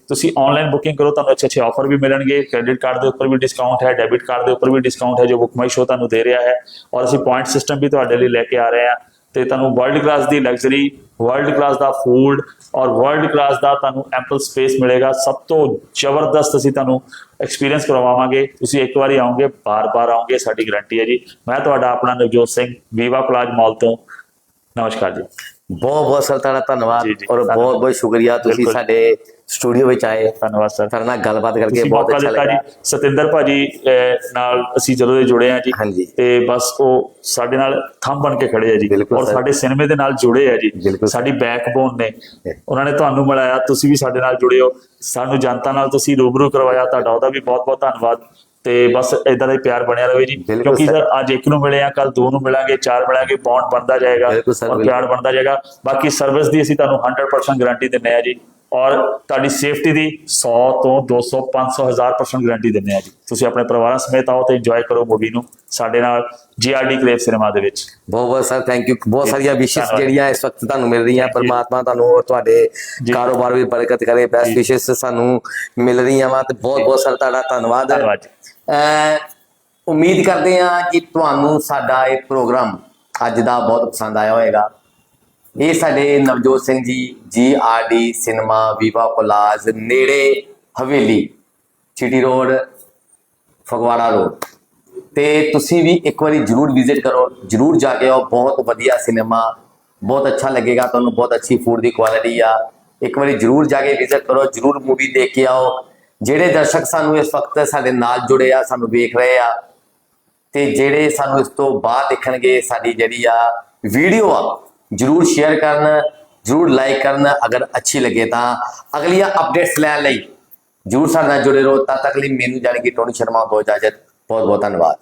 ਤੁਸੀਂ ਆਨਲਾਈਨ ਬੁਕਿੰਗ ਕਰੋ, ਤੁਹਾਨੂੰ ਅੱਛੇ ਅੱਛੇ ਆਫਰ ਵੀ ਮਿਲਣਗੇ ਕ੍ਰੈਡਿਟ ਕਾਰਡ ਦੇ ਉੱਪਰ ਵੀ ਡਿਸਕਾਊਂਟ ਹੈ ਡੈਬਿਟ ਕਾਰਡ ਦੇ ਉੱਪਰ ਵੀ ਡਿਸਕਾਊਂਟ ਹੈ ਜੋ ਬੁੱਕ ਮਾਈ ਸ਼ੋ ਤੁਹਾਨੂੰ ਦੇ ਰਿਹਾ ਹੈ ਔਰ ਅਸੀਂ ਪੁਆਇੰਟ ਸਿਸਟਮ ਵੀ ਤੁਹਾਡੇ ਲਈ ਲੈ ਕੇ ਆ ਰਹੇ ਹਾਂ। ਤੇ ਤੁਹਾਨੂੰ ਵਰਲਡ ਕਲਾਸ ਦੀ ਲਗਜ਼ਰੀ ਵਰਲਡ ਕਲਾਸ ਦਾ ਫੂਡ ਔਰ ਵਰਲਡ ਕਲਾਸ ਦਾ ਤੁਹਾਨੂੰ ਐਂਪਲ ਸਪੇਸ ਮਿਲੇਗਾ। ਸਭ ਤੋਂ ਜ਼ਬਰਦਸਤ ਅਸੀਂ ਤੁਹਾਨੂੰ ਐਕਸਪੀਰੀਅੰਸ ਕਰਵਾਵਾਂਗੇ। ਤੁਸੀਂ ਇੱਕ ਵਾਰੀ ਆਓਗੇ ਬਾਰ-ਬਾਰ ਆਓਗੇ ਸਾਡੀ ਗਾਰੰਟੀ ਹੈ ਜੀ। ਮੈਂ ਤੁਹਾਡਾ ਆਪਣਾ ਨਵਜੋਤ ਸਿੰਘ ਵੀਵਾ ਪਲਾਜ ਮਾਲ ਤੋਂ। ਨਮਸਕਾਰ ਜੀ। ਬਹੁਤ ਬਹੁਤ ਸਰ ਤੁਹਾਡਾ ਧੰਨਵਾਦ ਔਰ। ਬਹੁਤ ਬਹੁਤ ਸ਼ੁਕਰੀਆ। ਤੁਸੀਂ। ਸਾਡੇ ਸਟੂਡੀਓ ਵਿੱਚ ਆਏ ਧੰਨਵਾਦ ਸਰ ਤੁਹਾਡੇ ਨਾਲ ਗੱਲਬਾਤ ਕਰਕੇ ਬਹੁਤ ਅੱਛਾ ਲੱਗਾ ਜੀ। ਸਤਿੰਦਰ ਭਾਜੀ ਨਾਲ ਅਸੀਂ ਜਦੋਂ ਦੇ ਜੁੜੇ ਆ ਜੀ। ਤੇ ਬਸ ਉਹ ਸਾਡੇ ਨਾਲ ਥੰਮ ਬਣ ਕੇ ਖੜੇ ਆ ਜੀ। ਔਰ। ਸਾਡੇ ਸਿਨੇਮੇ ਦੇ ਨਾਲ ਜੁੜੇ ਆ ਜੀ। ਸਾਡੀ ਬੈਕਬੋਨ ਨੇ। ਉਹਨਾਂ ਨੇ ਤੁਹਾਨੂੰ ਮਿਲਾਇਆ ਤੁਸੀਂ ਵੀ ਸਾਡੇ ਨਾਲ ਜੁੜੇ ਹੋ। ਸਾਨੂੰ ਜਨਤਾ ਨਾਲ ਤੁਸੀਂ ਰੂਬਰੂ ਕਰਵਾਇਆ ਤੁਹਾਡਾ ਉਹਦਾ ਵੀ ਬਹੁਤ ਬਹੁਤ ਧੰਨਵਾਦ। ਤੇ ਬਸ ਇਦਾਂ ਦਾ ਹੀ ਪਿਆਰ ਬਣਿਆ ਰਹੇ ਜੀ। ਕਿਉਂਕਿ ਸਰ। ਅੱਜ ਇੱਕ ਨੂੰ ਮਿਲੇ ਆ ਕੱਲ ਦੋ ਨੂੰ ਮਿਲਾਂਗੇ ਚਾਰ ਮਿਲਾਂਗੇ ਬੌਂਡ ਬਣਦਾ ਜਾਏਗਾ ਔਰ। ਪਿਆਰ ਬਣਦਾ ਜਾਏਗਾ। ਬਾਕੀ ਸਰਵਿਸ ਦੀ ਅਸੀਂ ਤੁਹਾਨੂੰ 100% ਗਾਰੰਟੀ ਦਿੰਨੇ ਆ ਜੀ। ਔਰ ਤੁਹਾਡੀ ਸੇਫਟੀ ਦੀ 100 ਤੋਂ 200 500 1000% ਗਾਰੰਟੀ ਦਿੰਨੇ ਆ ਜੀ ਤੁਸੀਂ ਆਪਣੇ ਪਰਿਵਾਰਾਂ ਸਮੇਤ ਆਓ ਤੇ ਇੰਜੋਏ ਕਰੋ ਮੂਵੀ ਨੂੰ ਸਾਡੇ ਨਾਲ ਜੀਆਰਡੀ ਕਲੇਵ ਸਿਨੇਮਾ ਦੇ ਵਿੱਚ ਬਹੁਤ ਬਹੁਤ ਸਰ ਥੈਂਕ ਯੂ ਬਹੁਤ ਸਾਰੀਆਂ ਵਿਸ਼ੇਸ। ਜਿਹੜੀਆਂ ਇਸ ਵਕਤ ਤੁਹਾਨੂੰ ਮਿਲ ਰਹੀਆਂ. ਪਰਮਾਤਮਾ ਤੁਹਾਨੂੰ ਔਰ ਤੁਹਾਡੇ ਜੀ। ਕਾਰੋਬਾਰ ਵੀ ਬਰਕਤ ਕਰੇ ਬੈਸਟ ਜੀ। ਵਿਸ਼ੇਸ ਸਾਨੂੰ ਮਿਲ ਰਹੀਆਂ ਵਾ ਤੇ ਬਹੁਤ ਬਹੁਤ ਸਰ ਤੁਹਾਡਾ ਧੰਨਵਾਦ ਜੀ। ਉਮੀਦ ਕਰਦੇ ਹਾਂ ਕਿ ਤੁਹਾਨੂੰ ਸਾਡਾ ਇਹ ਪ੍ਰੋਗਰਾਮ ਅੱਜ ਦਾ ਬਹੁਤ ਪਸੰਦ ਆਇਆ ਹੋਵੇਗਾ ਇਹ ਸਾਡੇ Navjot Singh ji G R D cinema Viva collage ਨੇੜੇ Haveli city road Phagwara road ਤੇ ਤੁਸੀਂ ਵੀ ਇੱਕ ਵਾਰੀ ਜਰੂਰ ਵਿਜ਼ਿਟ ਕਰੋ, ਜਰੂਰ ਜਾ ਕੇ ਆਓ, ਬਹੁਤ ਵਧੀਆ ਸਿਨੇਮਾ ਬਹੁਤ ਅੱਛਾ ਲੱਗੇਗਾ, ਤੁਹਾਨੂੰ ਬਹੁਤ ਅੱਛੀ ਫੂਡ ਦੀ ਕੁਆਲਿਟੀ ਆ। ਇੱਕ ਵਾਰੀ ਜਰੂਰ ਜਾ ਕੇ ਵਿਜ਼ਿਟ ਕਰੋ, ਜਰੂਰ ਮੂਵੀ ਦੇਖ ਕੇ ਆਓ। ਜਿਹੜੇ ਦਰਸ਼ਕ ਸਾਨੂੰ ਇਸ ਵਕਤ ਸਾਡੇ ਨਾਲ ਜੁੜੇ ਆ, ਸਾਨੂੰ ਵੇਖ ਰਹੇ ਆ, ਤੇ ਜਿਹੜੇ ਸਾਨੂੰ ਇਸ ਤੋਂ ਬਾਅਦ ਦੇਖਣਗੇ, ਸਾਡੀ ਜਿਹੜੀ ਆ ਵੀਡੀਓ ਆ ਜਰੂਰ ਸ਼ੇਅਰ ਕਰਨ, ਜਰੂਰ ਲਾਈਕ ਕਰਨ, ਅਗਰ ਅੱਛੀ ਲੱਗੇ ਤਾਂ ਅਗਲੀਆਂ ਅਪਡੇਟਸ ਲੈਣ ਲਈ ਜਰੂਰ ਸਾਡੇ ਨਾਲ ਜੁੜੇ ਰਹੋ। ਤਦ ਤੱਕ ਲਈ ਮੈਨੂੰ ਜਾਣੀ ਕਿ ਟੋਨੀ ਸ਼ਰਮਾ ਬਹੁਤ ਇਜਾਜ਼ਤ ਬਹੁਤ ਬਹੁਤ ਧੰਨਵਾਦ।